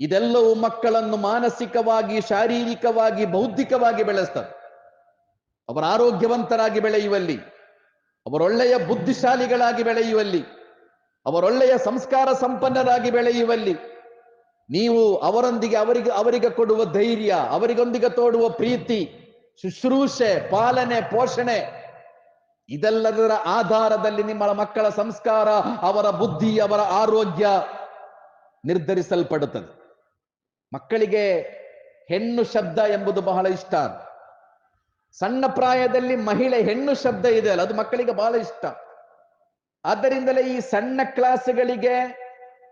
ಇದೆಲ್ಲವೂ ಮಕ್ಕಳನ್ನು ಮಾನಸಿಕವಾಗಿ, ಶಾರೀರಿಕವಾಗಿ, ಬೌದ್ಧಿಕವಾಗಿ ಬೆಳೆಸ್ತದೆ. ಅವರ ಆರೋಗ್ಯವಂತರಾಗಿ ಬೆಳೆಯುವಲ್ಲಿ, ಅವರೊಳ್ಳೆಯ ಬುದ್ಧಿಶಾಲಿಗಳಾಗಿ ಬೆಳೆಯುವಲ್ಲಿ, ಅವರೊಳ್ಳೆಯ ಸಂಸ್ಕಾರ ಸಂಪನ್ನರಾಗಿ ಬೆಳೆಯುವಲ್ಲಿ, ನೀವು ಅವರೊಂದಿಗೆ, ಅವರಿಗೆ ಅವರಿಗೆ ಕೊಡುವ ಧೈರ್ಯ, ಅವರಿಗೊಂದಿಗೆ ತೋಡುವ ಪ್ರೀತಿ, ಶುಶ್ರೂಷೆ, ಪಾಲನೆ, ಪೋಷಣೆ ಇದೆಲ್ಲದರ ಆಧಾರದಲ್ಲಿ ನಿಮ್ಮ ಮಕ್ಕಳ ಸಂಸ್ಕಾರ, ಅವರ ಬುದ್ಧಿ, ಅವರ ಆರೋಗ್ಯ ನಿರ್ಧರಿಸಲ್ಪಡುತ್ತದೆ. ಮಕ್ಕಳಿಗೆ ಹೆಣ್ಣು ಶಬ್ದ ಎಂಬುದು ಬಹಳ ಇಷ್ಟ. ಸಣ್ಣ ಪ್ರಾಯದಲ್ಲಿ ಮಹಿಳೆ ಹೆಣ್ಣು ಶಬ್ದ ಇದೆ ಅಲ್ಲ, ಅದು ಮಕ್ಕಳಿಗೆ ಬಹಳ ಇಷ್ಟ. ಆದ್ದರಿಂದಲೇ ಈ ಸಣ್ಣ ಕ್ಲಾಸ್ಗಳಿಗೆ,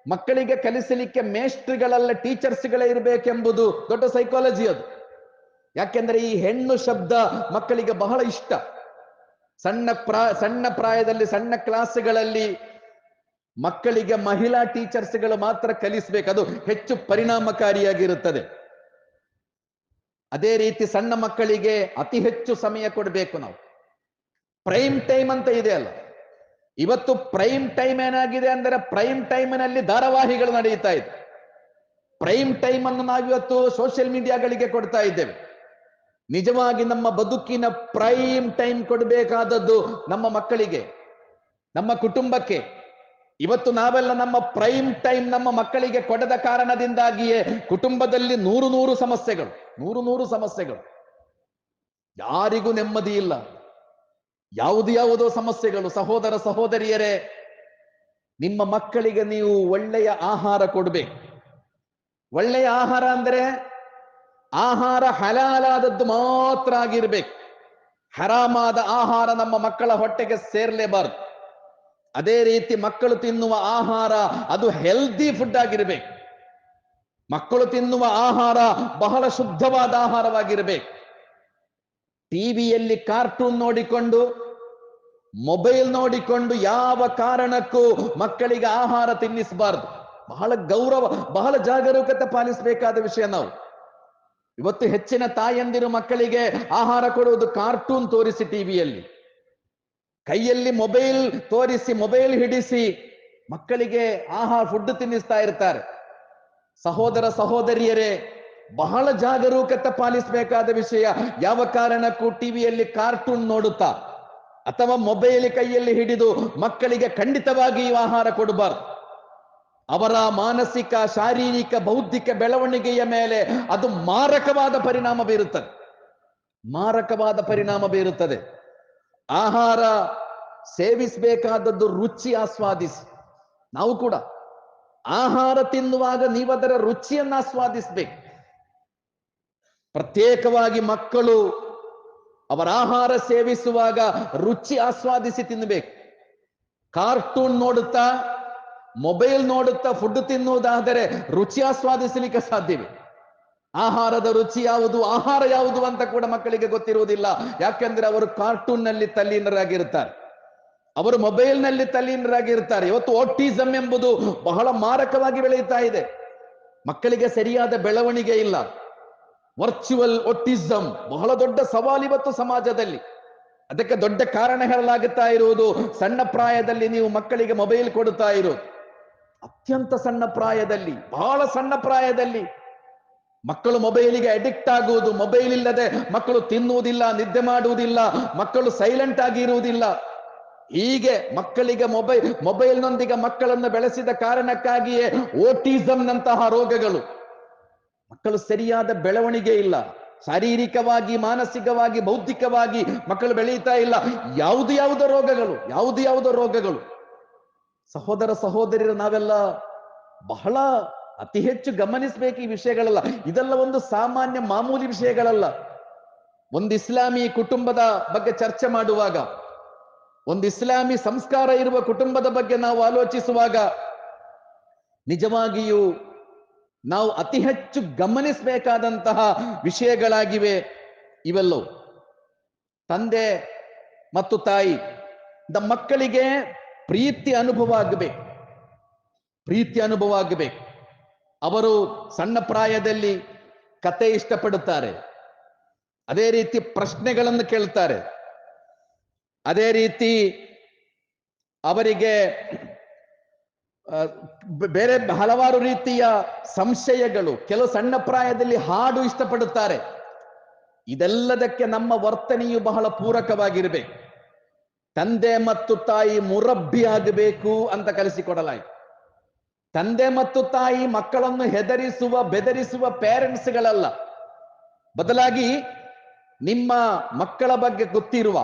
ಮಕ್ಕಳಿಗೆ ಕಲಿಸಲಿಕ್ಕೆ ಮೇಸ್ಟ್ರಿಗಳೆಲ್ಲ ಟೀಚರ್ಸ್ಗಳೇ ಇರಬೇಕೆಂಬುದು ದೊಡ್ಡ ಸೈಕಾಲಜಿ ಅದು. ಯಾಕೆಂದ್ರೆ ಈ ಹೆಣ್ಣು ಶಬ್ದ ಮಕ್ಕಳಿಗೆ ಬಹಳ ಇಷ್ಟ. ಸಣ್ಣ ಪ್ರಾ, ಸಣ್ಣ ಪ್ರಾಯದಲ್ಲಿ, ಸಣ್ಣ ಕ್ಲಾಸ್ಗಳಲ್ಲಿ ಮಕ್ಕಳಿಗೆ ಮಹಿಳಾ ಟೀಚರ್ಸ್ಗಳು ಮಾತ್ರ ಕಲಿಸ್ಬೇಕು. ಅದು ಹೆಚ್ಚು ಪರಿಣಾಮಕಾರಿಯಾಗಿರುತ್ತದೆ. ಅದೇ ರೀತಿ ಸಣ್ಣ ಮಕ್ಕಳಿಗೆ ಅತಿ ಹೆಚ್ಚು ಸಮಯ ಕೊಡಬೇಕು ನಾವು. ಪ್ರೈಮ್ ಟೈಮ್ ಅಂತ ಇದೆ ಅಲ್ಲ. ಇವತ್ತು ಪ್ರೈಮ್ ಟೈಮ್ ಏನಾಗಿದೆ ಅಂದರೆ ಪ್ರೈಮ್ ಟೈಮ್ನಲ್ಲಿ ಧಾರಾವಾಹಿಗಳು ನಡೆಯುತ್ತಾ ಇದೆ. ಪ್ರೈಮ್ ಟೈಮ್ ಅನ್ನು ನಾವಿವತ್ತು ಸೋಷಿಯಲ್ ಮೀಡಿಯಾಗಳಿಗೆ ಕೊಡ್ತಾ ಇದ್ದೇವೆ. ನಿಜವಾಗಿ ನಮ್ಮ ಬದುಕಿನ ಪ್ರೈಮ್ ಟೈಮ್ ಕೊಡಬೇಕಾದದ್ದು ನಮ್ಮ ಮಕ್ಕಳಿಗೆ, ನಮ್ಮ ಕುಟುಂಬಕ್ಕೆ. ಇವತ್ತು ನಾವೆಲ್ಲ ನಮ್ಮ ಪ್ರೈಮ್ ಟೈಮ್ ನಮ್ಮ ಮಕ್ಕಳಿಗೆ ಕೊಡದ ಕಾರಣದಿಂದಾಗಿಯೇ ಕುಟುಂಬದಲ್ಲಿ ನೂರು ನೂರು ಸಮಸ್ಯೆಗಳು, ನೂರು ನೂರು ಸಮಸ್ಯೆಗಳು. ಯಾರಿಗೂ ನೆಮ್ಮದಿ ಇಲ್ಲ. ಯಾವುದು ಯಾವುದೋ ಸಮಸ್ಯೆಗಳು. ಸಹೋದರ ಸಹೋದರಿಯರೇ, ನಿಮ್ಮ ಮಕ್ಕಳಿಗೆ ನೀವು ಒಳ್ಳೆಯ ಆಹಾರ ಕೊಡ್ಬೇಕು. ಒಳ್ಳೆಯ ಆಹಾರ ಅಂದ್ರೆ ಆಹಾರ ಹಲಾಲಾದದ್ದು ಮಾತ್ರ ಆಗಿರ್ಬೇಕು. ಹರಾಮಾದ ಆಹಾರ ನಮ್ಮ ಮಕ್ಕಳ ಹೊಟ್ಟೆಗೆ ಸೇರ್ಲೇಬಾರ್ದು. ಅದೇ ರೀತಿ ಮಕ್ಕಳು ತಿನ್ನುವ ಆಹಾರ ಅದು ಹೆಲ್ದಿ ಫುಡ್ ಆಗಿರ್ಬೇಕು. ಮಕ್ಕಳು ತಿನ್ನುವ ಆಹಾರ ಬಹಳ ಶುದ್ಧವಾದ ಆಹಾರವಾಗಿರ್ಬೇಕು. ಟಿವಿಯಲ್ಲಿ ಕಾರ್ಟೂನ್ ನೋಡಿಕೊಂಡು, ಮೊಬೈಲ್ ನೋಡಿಕೊಂಡು ಯಾವ ಕಾರಣಕ್ಕೂ ಮಕ್ಕಳಿಗೆ ಆಹಾರ ತಿನ್ನಿಸಬಾರ್ದು. ಬಹಳ ಗೌರವ, ಬಹಳ ಜಾಗರೂಕತೆ ಪಾಲಿಸಬೇಕಾದ ವಿಷಯ ನಾವು. ಇವತ್ತು ಹೆಚ್ಚಿನ ತಾಯಂದಿರು ಮಕ್ಕಳಿಗೆ ಆಹಾರ ಕೊಡುವುದು ಕಾರ್ಟೂನ್ ತೋರಿಸಿ ಟಿವಿಯಲ್ಲಿ. ಕೈಯಲ್ಲಿ ಮೊಬೈಲ್ ತೋರಿಸಿ ಮೊಬೈಲ್ ಹಿಡಿಸಿ ಮಕ್ಕಳಿಗೆ ಆಹಾರ ಫುಡ್ ತಿನ್ನಿಸ್ತಾ ಇರ್ತಾರೆ. ಸಹೋದರ ಸಹೋದರಿಯರೇ, ಬಹಳ ಜಾಗರೂಕತೆ ಪಾಲಿಸಬೇಕಾದ ವಿಷಯ ಯಾವ ಕಾರಣಕ್ಕೂ ಟಿವಿಯಲ್ಲಿ ಕಾರ್ಟೂನ್ ನೋಡುತ್ತಾ ಅಥವಾ ಮೊಬೈಲ್ ಕೈಯಲ್ಲಿ ಹಿಡಿದು ಮಕ್ಕಳಿಗೆ ಖಂಡಿತವಾಗಿ ಆಹಾರ ಕೊಡಬಾರ್ದು. ಅವರ ಮಾನಸಿಕ, ಶಾರೀರಿಕ, ಬೌದ್ಧಿಕ ಬೆಳವಣಿಗೆಯ ಮೇಲೆ ಅದು ಮಾರಕವಾದ ಪರಿಣಾಮ ಬೀರುತ್ತದೆ. ಮಾರಕವಾದ ಪರಿಣಾಮ ಬೀರುತ್ತದೆ. ಆಹಾರ ಸೇವಿಸಬೇಕಾದದ್ದು ರುಚಿ ಆಸ್ವಾದಿಸಿ. ನಾವು ಕೂಡ ಆಹಾರ ತಿನ್ನುವಾಗ ನೀವದರ ರುಚಿಯನ್ನು ಆಸ್ವಾದಿಸ್ಬೇಕು. ಪ್ರತ್ಯೇಕವಾಗಿ ಮಕ್ಕಳು ಅವರ ಆಹಾರ ಸೇವಿಸುವಾಗ ರುಚಿ ಆಸ್ವಾದಿಸಿ ತಿನ್ನಬೇಕು ಕಾರ್ಟೂನ್ ನೋಡುತ್ತಾ ಮೊಬೈಲ್ ನೋಡುತ್ತಾ ಫುಡ್ ತಿನ್ನುವುದಾದರೆ ರುಚಿ ಆಸ್ವಾದಿಸಲಿಕ್ಕೆ ಸಾಧ್ಯವಿದೆ ಆಹಾರದ ರುಚಿ ಯಾವುದು, ಆಹಾರ ಯಾವುದು ಅಂತ ಕೂಡ ಮಕ್ಕಳಿಗೆ ಗೊತ್ತಿರುವುದಿಲ್ಲ. ಯಾಕೆಂದ್ರೆ ಅವರು ಕಾರ್ಟೂನ್ನಲ್ಲಿ ತಲ್ಲೀನರಾಗಿರ್ತಾರೆ ಅವರು ಮೊಬೈಲ್ನಲ್ಲಿ ತಲ್ಲೀನರಾಗಿರ್ತಾರೆ ಇವತ್ತು ಓಟಿಸಮ್ ಎಂಬುದು ಬಹಳ ಮಾರಕವಾಗಿ ಬೆಳೆಯುತ್ತಾ ಇದೆ. ಮಕ್ಕಳಿಗೆ ಸರಿಯಾದ ಬೆಳವಣಿಗೆ ಇಲ್ಲ. ವರ್ಚುವಲ್ ಒಟ್ಟಿಸಮ್ ಬಹಳ ದೊಡ್ಡ ಸವಾಲು ಇವತ್ತು ಸಮಾಜದಲ್ಲಿ. ಅದಕ್ಕೆ ದೊಡ್ಡ ಕಾರಣ ಹೇಳಲಾಗುತ್ತಾ ಇರುವುದು ಸಣ್ಣ ಪ್ರಾಯದಲ್ಲಿ ನೀವು ಮಕ್ಕಳಿಗೆ ಮೊಬೈಲ್ ಕೊಡುತ್ತಾ ಇರೋದು. ಅತ್ಯಂತ ಸಣ್ಣ ಪ್ರಾಯದಲ್ಲಿ, ಬಹಳ ಸಣ್ಣ ಪ್ರಾಯದಲ್ಲಿ ಮಕ್ಕಳು ಮೊಬೈಲಿಗೆ ಅಡಿಕ್ಟ್ ಆಗುವುದು, ಮೊಬೈಲ್ ಇಲ್ಲದೆ ಮಕ್ಕಳು ತಿನ್ನುವುದಿಲ್ಲ, ನಿದ್ದೆ ಮಾಡುವುದಿಲ್ಲ, ಮಕ್ಕಳು ಸೈಲೆಂಟ್ ಆಗಿ ಇರುವುದಿಲ್ಲ. ಹೀಗೆ ಮಕ್ಕಳಿಗೆ ಮೊಬೈಲ್ ಮೊಬೈಲ್ನೊಂದಿಗೆ ಮಕ್ಕಳನ್ನು ಬೆಳೆಸಿದ ಕಾರಣಕ್ಕಾಗಿಯೇ ಓಟಿಸಂನಂತಹ ರೋಗಗಳು. ಮಕ್ಕಳು ಸರಿಯಾದ ಬೆಳವಣಿಗೆ ಇಲ್ಲ, ಶಾರೀರಿಕವಾಗಿ, ಮಾನಸಿಕವಾಗಿ, ಬೌದ್ಧಿಕವಾಗಿ ಮಕ್ಕಳು ಬೆಳೆಯುತ್ತಾ ಇಲ್ಲ. ಯಾವುದು ಯಾವುದೋ ರೋಗಗಳು, ಯಾವುದು ಯಾವುದೋ ರೋಗಗಳು. ಸಹೋದರ ಸಹೋದರಿಯರು ನಾವೆಲ್ಲ ಬಹಳ ಅತಿ ಹೆಚ್ಚು ಗಮನಿಸಬೇಕು ಈ ವಿಷಯಗಳಲ್ಲ. ಇದೆಲ್ಲ ಒಂದು ಸಾಮಾನ್ಯ ಮಾಮೂಲಿ ವಿಷಯಗಳಲ್ಲ. ಒಂದು ಇಸ್ಲಾಮಿ ಕುಟುಂಬದ ಬಗ್ಗೆ ಚರ್ಚೆ ಮಾಡುವಾಗ, ಒಂದು ಇಸ್ಲಾಮಿ ಸಂಸ್ಕಾರ ಇರುವ ಕುಟುಂಬದ ಬಗ್ಗೆ ನಾವು ಆಲೋಚಿಸುವಾಗ ನಿಜವಾಗಿಯೂ ನಾವು ಅತಿ ಹೆಚ್ಚು ಗಮನಿಸಬೇಕಾದಂತಹ ವಿಷಯಗಳಾಗಿವೆ ಇವೆಲ್ಲವು. ತಂದೆ ಮತ್ತು ತಾಯಿ ದ ಮಕ್ಕಳಿಗೆ ಪ್ರೀತಿ ಅನುಭವ ಆಗಬೇಕು. ಪ್ರೀತಿ ಅನುಭವ ಆಗಬೇಕು. ಅವರು ಸಣ್ಣ ಪ್ರಾಯದಲ್ಲಿ ಕತೆ ಇಷ್ಟಪಡುತ್ತಾರೆ. ಅದೇ ರೀತಿ ಪ್ರಶ್ನೆಗಳನ್ನು ಕೇಳ್ತಾರೆ. ಅದೇ ರೀತಿ ಅವರಿಗೆ ಬೇರೆ ಹಲವಾರು ರೀತಿಯ ಸಂಶಯಗಳು, ಕೆಲವು ಸಣ್ಣ ಪ್ರಾಯದಲ್ಲಿ ಹಾಡು ಇಷ್ಟಪಡುತ್ತಾರೆ. ಇದೆಲ್ಲದಕ್ಕೆ ನಮ್ಮ ವರ್ತನೆಯು ಬಹಳ ಪೂರಕವಾಗಿರಬೇಕು. ತಂದೆ ಮತ್ತು ತಾಯಿ ಮುರಬ್ಬಿ ಆಗಬೇಕು ಅಂತ ಕಲಿಸಿಕೊಡಲಾಯಿತು. ತಂದೆ ಮತ್ತು ತಾಯಿ ಮಕ್ಕಳನ್ನು ಹೆದರಿಸುವ, ಬೆದರಿಸುವ ಪೇರೆಂಟ್ಸ್ಗಳಲ್ಲ ಬದಲಾಗಿ ನಿಮ್ಮ ಮಕ್ಕಳ ಬಗ್ಗೆ ಗೊತ್ತಿರುವ,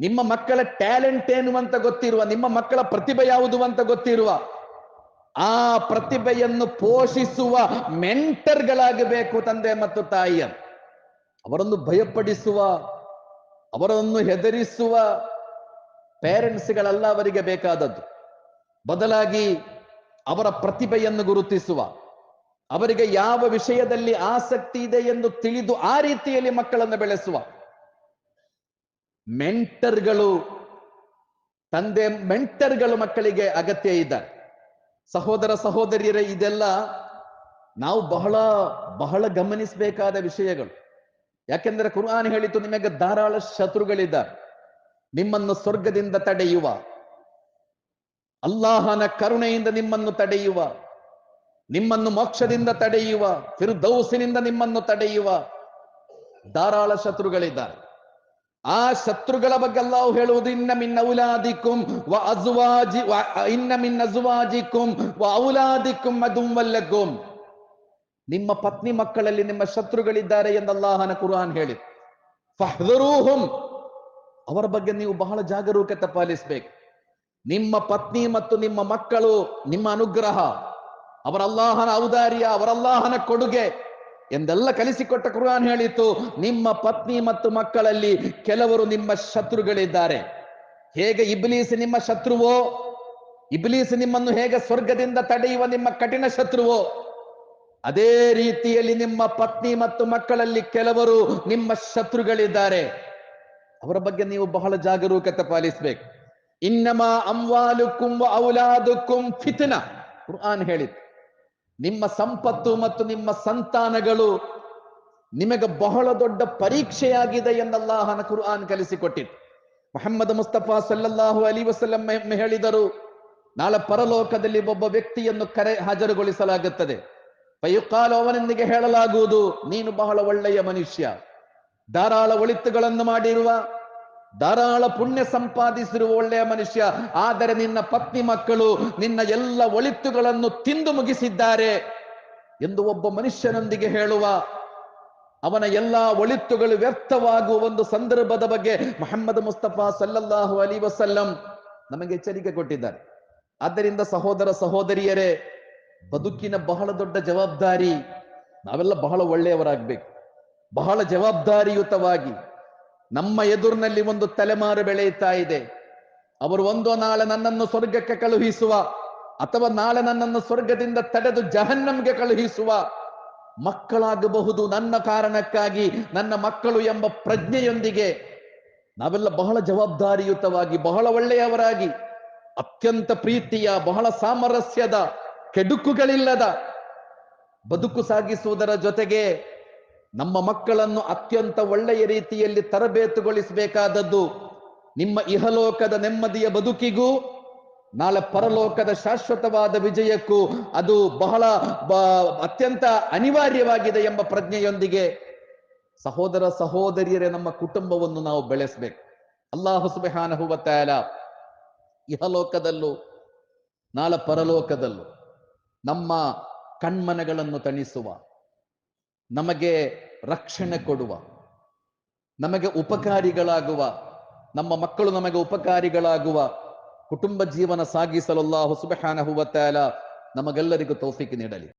ನಿಮ್ಮ ಮಕ್ಕಳ ಟ್ಯಾಲೆಂಟ್ ಏನು ಅಂತ ಗೊತ್ತಿರುವ, ನಿಮ್ಮ ಮಕ್ಕಳ ಪ್ರತಿಭೆ ಯಾವುದು ಅಂತ ಗೊತ್ತಿರುವ, ಆ ಪ್ರತಿಭೆಯನ್ನು ಪೋಷಿಸುವ ಮೆಂಟರ್ಗಳಾಗಬೇಕು ತಂದೆ ಮತ್ತು ತಾಯಿಯ ಅವರನ್ನು ಭಯಪಡಿಸುವ, ಅವರನ್ನು ಹೆದರಿಸುವ ಪೇರೆಂಟ್ಸ್ಗಳಲ್ಲ ಅವರಿಗೆ ಬೇಕಾದದ್ದು. ಬದಲಾಗಿ ಅವರ ಪ್ರತಿಭೆಯನ್ನು ಗುರುತಿಸುವ. ಅವರಿಗೆ ಯಾವ ವಿಷಯದಲ್ಲಿ ಆಸಕ್ತಿ ಇದೆ ಎಂದು ತಿಳಿದು ಆ ರೀತಿಯಲ್ಲಿ ಮಕ್ಕಳನ್ನು ಬೆಳೆಸುವ. ಮೆಂಟರ್ಗಳು, ತಂದೆ ಮೆಂಟರ್ಗಳು ಮಕ್ಕಳಿಗೆ ಅಗತ್ಯ ಇದ್ದಾರೆ ಸಹೋದರ ಸಹೋದರಿಯರೇ, ಇದೆಲ್ಲ ನಾವು ಬಹಳ ಬಹಳ ಗಮನಿಸಬೇಕಾದ ವಿಷಯಗಳು. ಯಾಕೆಂದ್ರೆ ಕುರ್ಆನ್ ಹೇಳಿತು ನಿಮಗೆ ಧಾರಾಳ ಶತ್ರುಗಳಿದ್ದಾರೆ. ನಿಮ್ಮನ್ನು ಸ್ವರ್ಗದಿಂದ ತಡೆಯುವ. ಅಲ್ಲಾಹನ ಕರುಣೆಯಿಂದ ನಿಮ್ಮನ್ನು ತಡೆಯುವ. ನಿಮ್ಮನ್ನು ಮೋಕ್ಷದಿಂದ ತಡೆಯುವ. ಫಿರ್ದೌಸಿನಿಂದ ನಿಮ್ಮನ್ನು ತಡೆಯುವ. ಧಾರಾಳ ಶತ್ರುಗಳಿದ್ದಾರೆ. ಆ ಶತ್ರುಗಳ ಬಗ್ಗೆ ಅಲ್ಲಾಹು ಹೇಳುವುದು, ಇನ್ನ ಮಿನ್ ಔಲಾದಿಕುಂ ವ ಅಜುವಾಜಿ ಇನ್ನ ಮಿನ್ನ ಅಜುವಾಜಿಕುಂ ವ ಔಲಾದಿಕುಂ ಅದುಂವಲ್ಲಗುಂ ನಿಮ್ಮ ಪತ್ನಿ ಮಕ್ಕಳಲ್ಲಿ ನಿಮ್ಮ ಶತ್ರುಗಳಿದ್ದಾರೆ ಎಂದು ಅಲ್ಲಾಹನ ಕುರಾನ್ ಹೇಳಿ ಫಹ್ದರೂಹುಂ ಅವರ ಬಗ್ಗೆ ನೀವು ಬಹಳ ಜಾಗರೂಕತೆ ಪಾಲಿಸಬೇಕು. ನಿಮ್ಮ ಪತ್ನಿ ಮತ್ತು ನಿಮ್ಮ ಮಕ್ಕಳು, ನಿಮ್ಮ ಅನುಗ್ರಹ, ಅವರಲ್ಲಾಹನ ಔದಾರ್ಯ, ಅವರಲ್ಲಾಹನ ಕೊಡುಗೆ ಎಂದೆಲ್ಲ ಕಲಿಸಿಕೊಟ್ಟ ಕುರ್ಆನ್ ಹೇಳಿತು ನಿಮ್ಮ ಪತ್ನಿ ಮತ್ತು ಮಕ್ಕಳಲ್ಲಿ ಕೆಲವರು ನಿಮ್ಮ ಶತ್ರುಗಳಿದ್ದಾರೆ. ಹೇಗೆ ಇಬ್ಲೀಸ್ ನಿಮ್ಮ ಶತ್ರುವೋ, ಇಬ್ಲೀಸ್ ನಿಮ್ಮನ್ನು ಹೇಗೆ ಸ್ವರ್ಗದಿಂದ ತಡೆಯುವ ನಿಮ್ಮ ಕಠಿಣ ಶತ್ರುವೋ, ಅದೇ ರೀತಿಯಲ್ಲಿ ನಿಮ್ಮ ಪತ್ನಿ ಮತ್ತು ಮಕ್ಕಳಲ್ಲಿ ಕೆಲವರು ನಿಮ್ಮ ಶತ್ರುಗಳಿದ್ದಾರೆ. ಅವರ ಬಗ್ಗೆ ನೀವು ಬಹಳ ಜಾಗರೂಕತೆ ಪಾಲಿಸಬೇಕು. ಇನ್ನಮ ಅಮ್ವಾಲುಕುಂ ವ ಔಲಾದುಕುಂ ಫಿತ್ನ. ಕುರ್ಆನ್ ಹೇಳಿತು ನಿಮ್ಮ ಸಂಪತ್ತು ಮತ್ತು ನಿಮ್ಮ ಸಂತಾನಗಳು ನಿಮಗೆ ಬಹಳ ದೊಡ್ಡ ಪರೀಕ್ಷೆಯಾಗಿದೆ ಎಂದಲ್ಲಾಹನ ಕುರ್ಆನ್ ಕಲಿಸಿಕೊಟ್ಟಿತ್ತು. ಮೊಹಮ್ಮದ್ ಮುಸ್ತಫಾ ಸಲ್ಲಲ್ಲಾಹು ಅಲಿ ವಸಲ್ಲಂ ಹೇಳಿದರು, ನಾಳೆ ಪರಲೋಕದಲ್ಲಿ ಒಬ್ಬ ವ್ಯಕ್ತಿಯನ್ನು ಕರೆ ಹಾಜರುಗೊಳಿಸಲಾಗುತ್ತದೆ. ಪಯುಕಾಲು ಅವನೊಂದಿಗೆ ಹೇಳಲಾಗುವುದು, ನೀನು ಬಹಳ ಒಳ್ಳೆಯ ಮನುಷ್ಯ. ಧಾರಾಳ ಒಳಿತುಗಳನ್ನು ಮಾಡಿರುವ, ಧಾರಾಳ ಪುಣ್ಯ ಸಂಪಾದಿಸಿರುವ ಒಳ್ಳೆಯ ಮನುಷ್ಯ. ಆದರೆ ನಿನ್ನ ಪತ್ನಿ ಮಕ್ಕಳು ನಿನ್ನ ಎಲ್ಲ ಒಳಿತುಗಳನ್ನು ತಿಂದು ಮುಗಿಸಿದ್ದಾರೆ ಎಂದು ಒಬ್ಬ ಮನುಷ್ಯನೊಂದಿಗೆ ಹೇಳುವ, ಅವನ ಎಲ್ಲಾ ಒಳಿತುಗಳು ವ್ಯರ್ಥವಾಗುವ ಒಂದು ಸಂದರ್ಭದ ಬಗ್ಗೆ ಮೊಹಮ್ಮದ್ ಮುಸ್ತಫಾ ಸಲ್ಲಲ್ಲಾಹು ಅಲಿ ವಸಲ್ಲಂ ನಮಗೆ ಎಚ್ಚರಿಕೆ ಕೊಟ್ಟಿದ್ದಾರೆ. ಆದ್ದರಿಂದ ಸಹೋದರ ಸಹೋದರಿಯರೇ, ಬದುಕಿನ ಬಹಳ ದೊಡ್ಡ ಜವಾಬ್ದಾರಿ, ನಾವೆಲ್ಲ ಬಹಳ ಒಳ್ಳೆಯವರಾಗಬೇಕು. ಬಹಳ ಜವಾಬ್ದಾರಿಯುತವಾಗಿ ನಮ್ಮ ಎದುರಿನಲ್ಲಿ ಒಂದು ತಲೆಮಾರು ಬೆಳೆಯುತ್ತಾ ಇದೆ. ಅವರು ಒಂದೋ ನಾಳೆ ನನ್ನನ್ನು ಸ್ವರ್ಗಕ್ಕೆ ಕಳುಹಿಸುವ ಅಥವಾ ನಾಳೆ ನನ್ನನ್ನು ಸ್ವರ್ಗದಿಂದ ತಡೆದು ಜಹನ್ನಂಗೆ ಕಳುಹಿಸುವ ಮಕ್ಕಳಾಗಬಹುದು. ನನ್ನ ಕಾರಣಕ್ಕಾಗಿ, ನನ್ನ ಮಕ್ಕಳು ಎಂಬ ಪ್ರಜ್ಞೆಯೊಂದಿಗೆ ನಾವೆಲ್ಲ ಬಹಳ ಜವಾಬ್ದಾರಿಯುತವಾಗಿ, ಬಹಳ ಒಳ್ಳೆಯವರಾಗಿ, ಅತ್ಯಂತ ಪ್ರೀತಿಯ, ಬಹಳ ಸಾಮರಸ್ಯದ, ಕೆಡುಕುಗಳಿಲ್ಲದ ಬದುಕು ಸಾಗಿಸುವುದರ ಜೊತೆಗೆ ನಮ್ಮ ಮಕ್ಕಳನ್ನು ಅತ್ಯಂತ ಒಳ್ಳೆಯ ರೀತಿಯಲ್ಲಿ ತರಬೇತುಗೊಳಿಸಬೇಕಾದದ್ದು ನಿಮ್ಮ ಇಹಲೋಕದ ನೆಮ್ಮದಿಯ ಬದುಕಿಗೂ, ನಾಳೆ ಪರಲೋಕದ ಶಾಶ್ವತವಾದ ವಿಜಯಕ್ಕೂ ಅದು ಬಹಳ ಅತ್ಯಂತ ಅನಿವಾರ್ಯವಾಗಿದೆ ಎಂಬ ಪ್ರಜ್ಞೆಯೊಂದಿಗೆ ಸಹೋದರ ಸಹೋದರಿಯರೇ, ನಮ್ಮ ಕುಟುಂಬವನ್ನು ನಾವು ಬೆಳೆಸಬೇಕು. ಅಲ್ಲಾಹು ಸುಬ್ಹಾನಹು ವ ತಆಲ ಇಹಲೋಕದಲ್ಲೂ, ನಾಳೆ ಪರಲೋಕದಲ್ಲೂ ನಮ್ಮ ಕಣ್ಮನಗಳನ್ನು ತಣಿಸುವ ನಮಗೆ ರಕ್ಷಣೆ ಕೊಡುವ, ನಮಗೆ ಉಪಕಾರಿಗಳಾಗುವ, ನಮ್ಮ ಮಕ್ಕಳು ನಮಗೆ ಉಪಕಾರಿಗಳಾಗುವ, ಕುಟುಂಬ ಜೀವನ ಸಾಗಿಸಲು ಅಲ್ಲಾಹು ಹೂವತ್ತಾಲ ನಮಗೆಲ್ಲರಿಗೂ ತೌಫೀಕ್ ನೀಡಲಿ.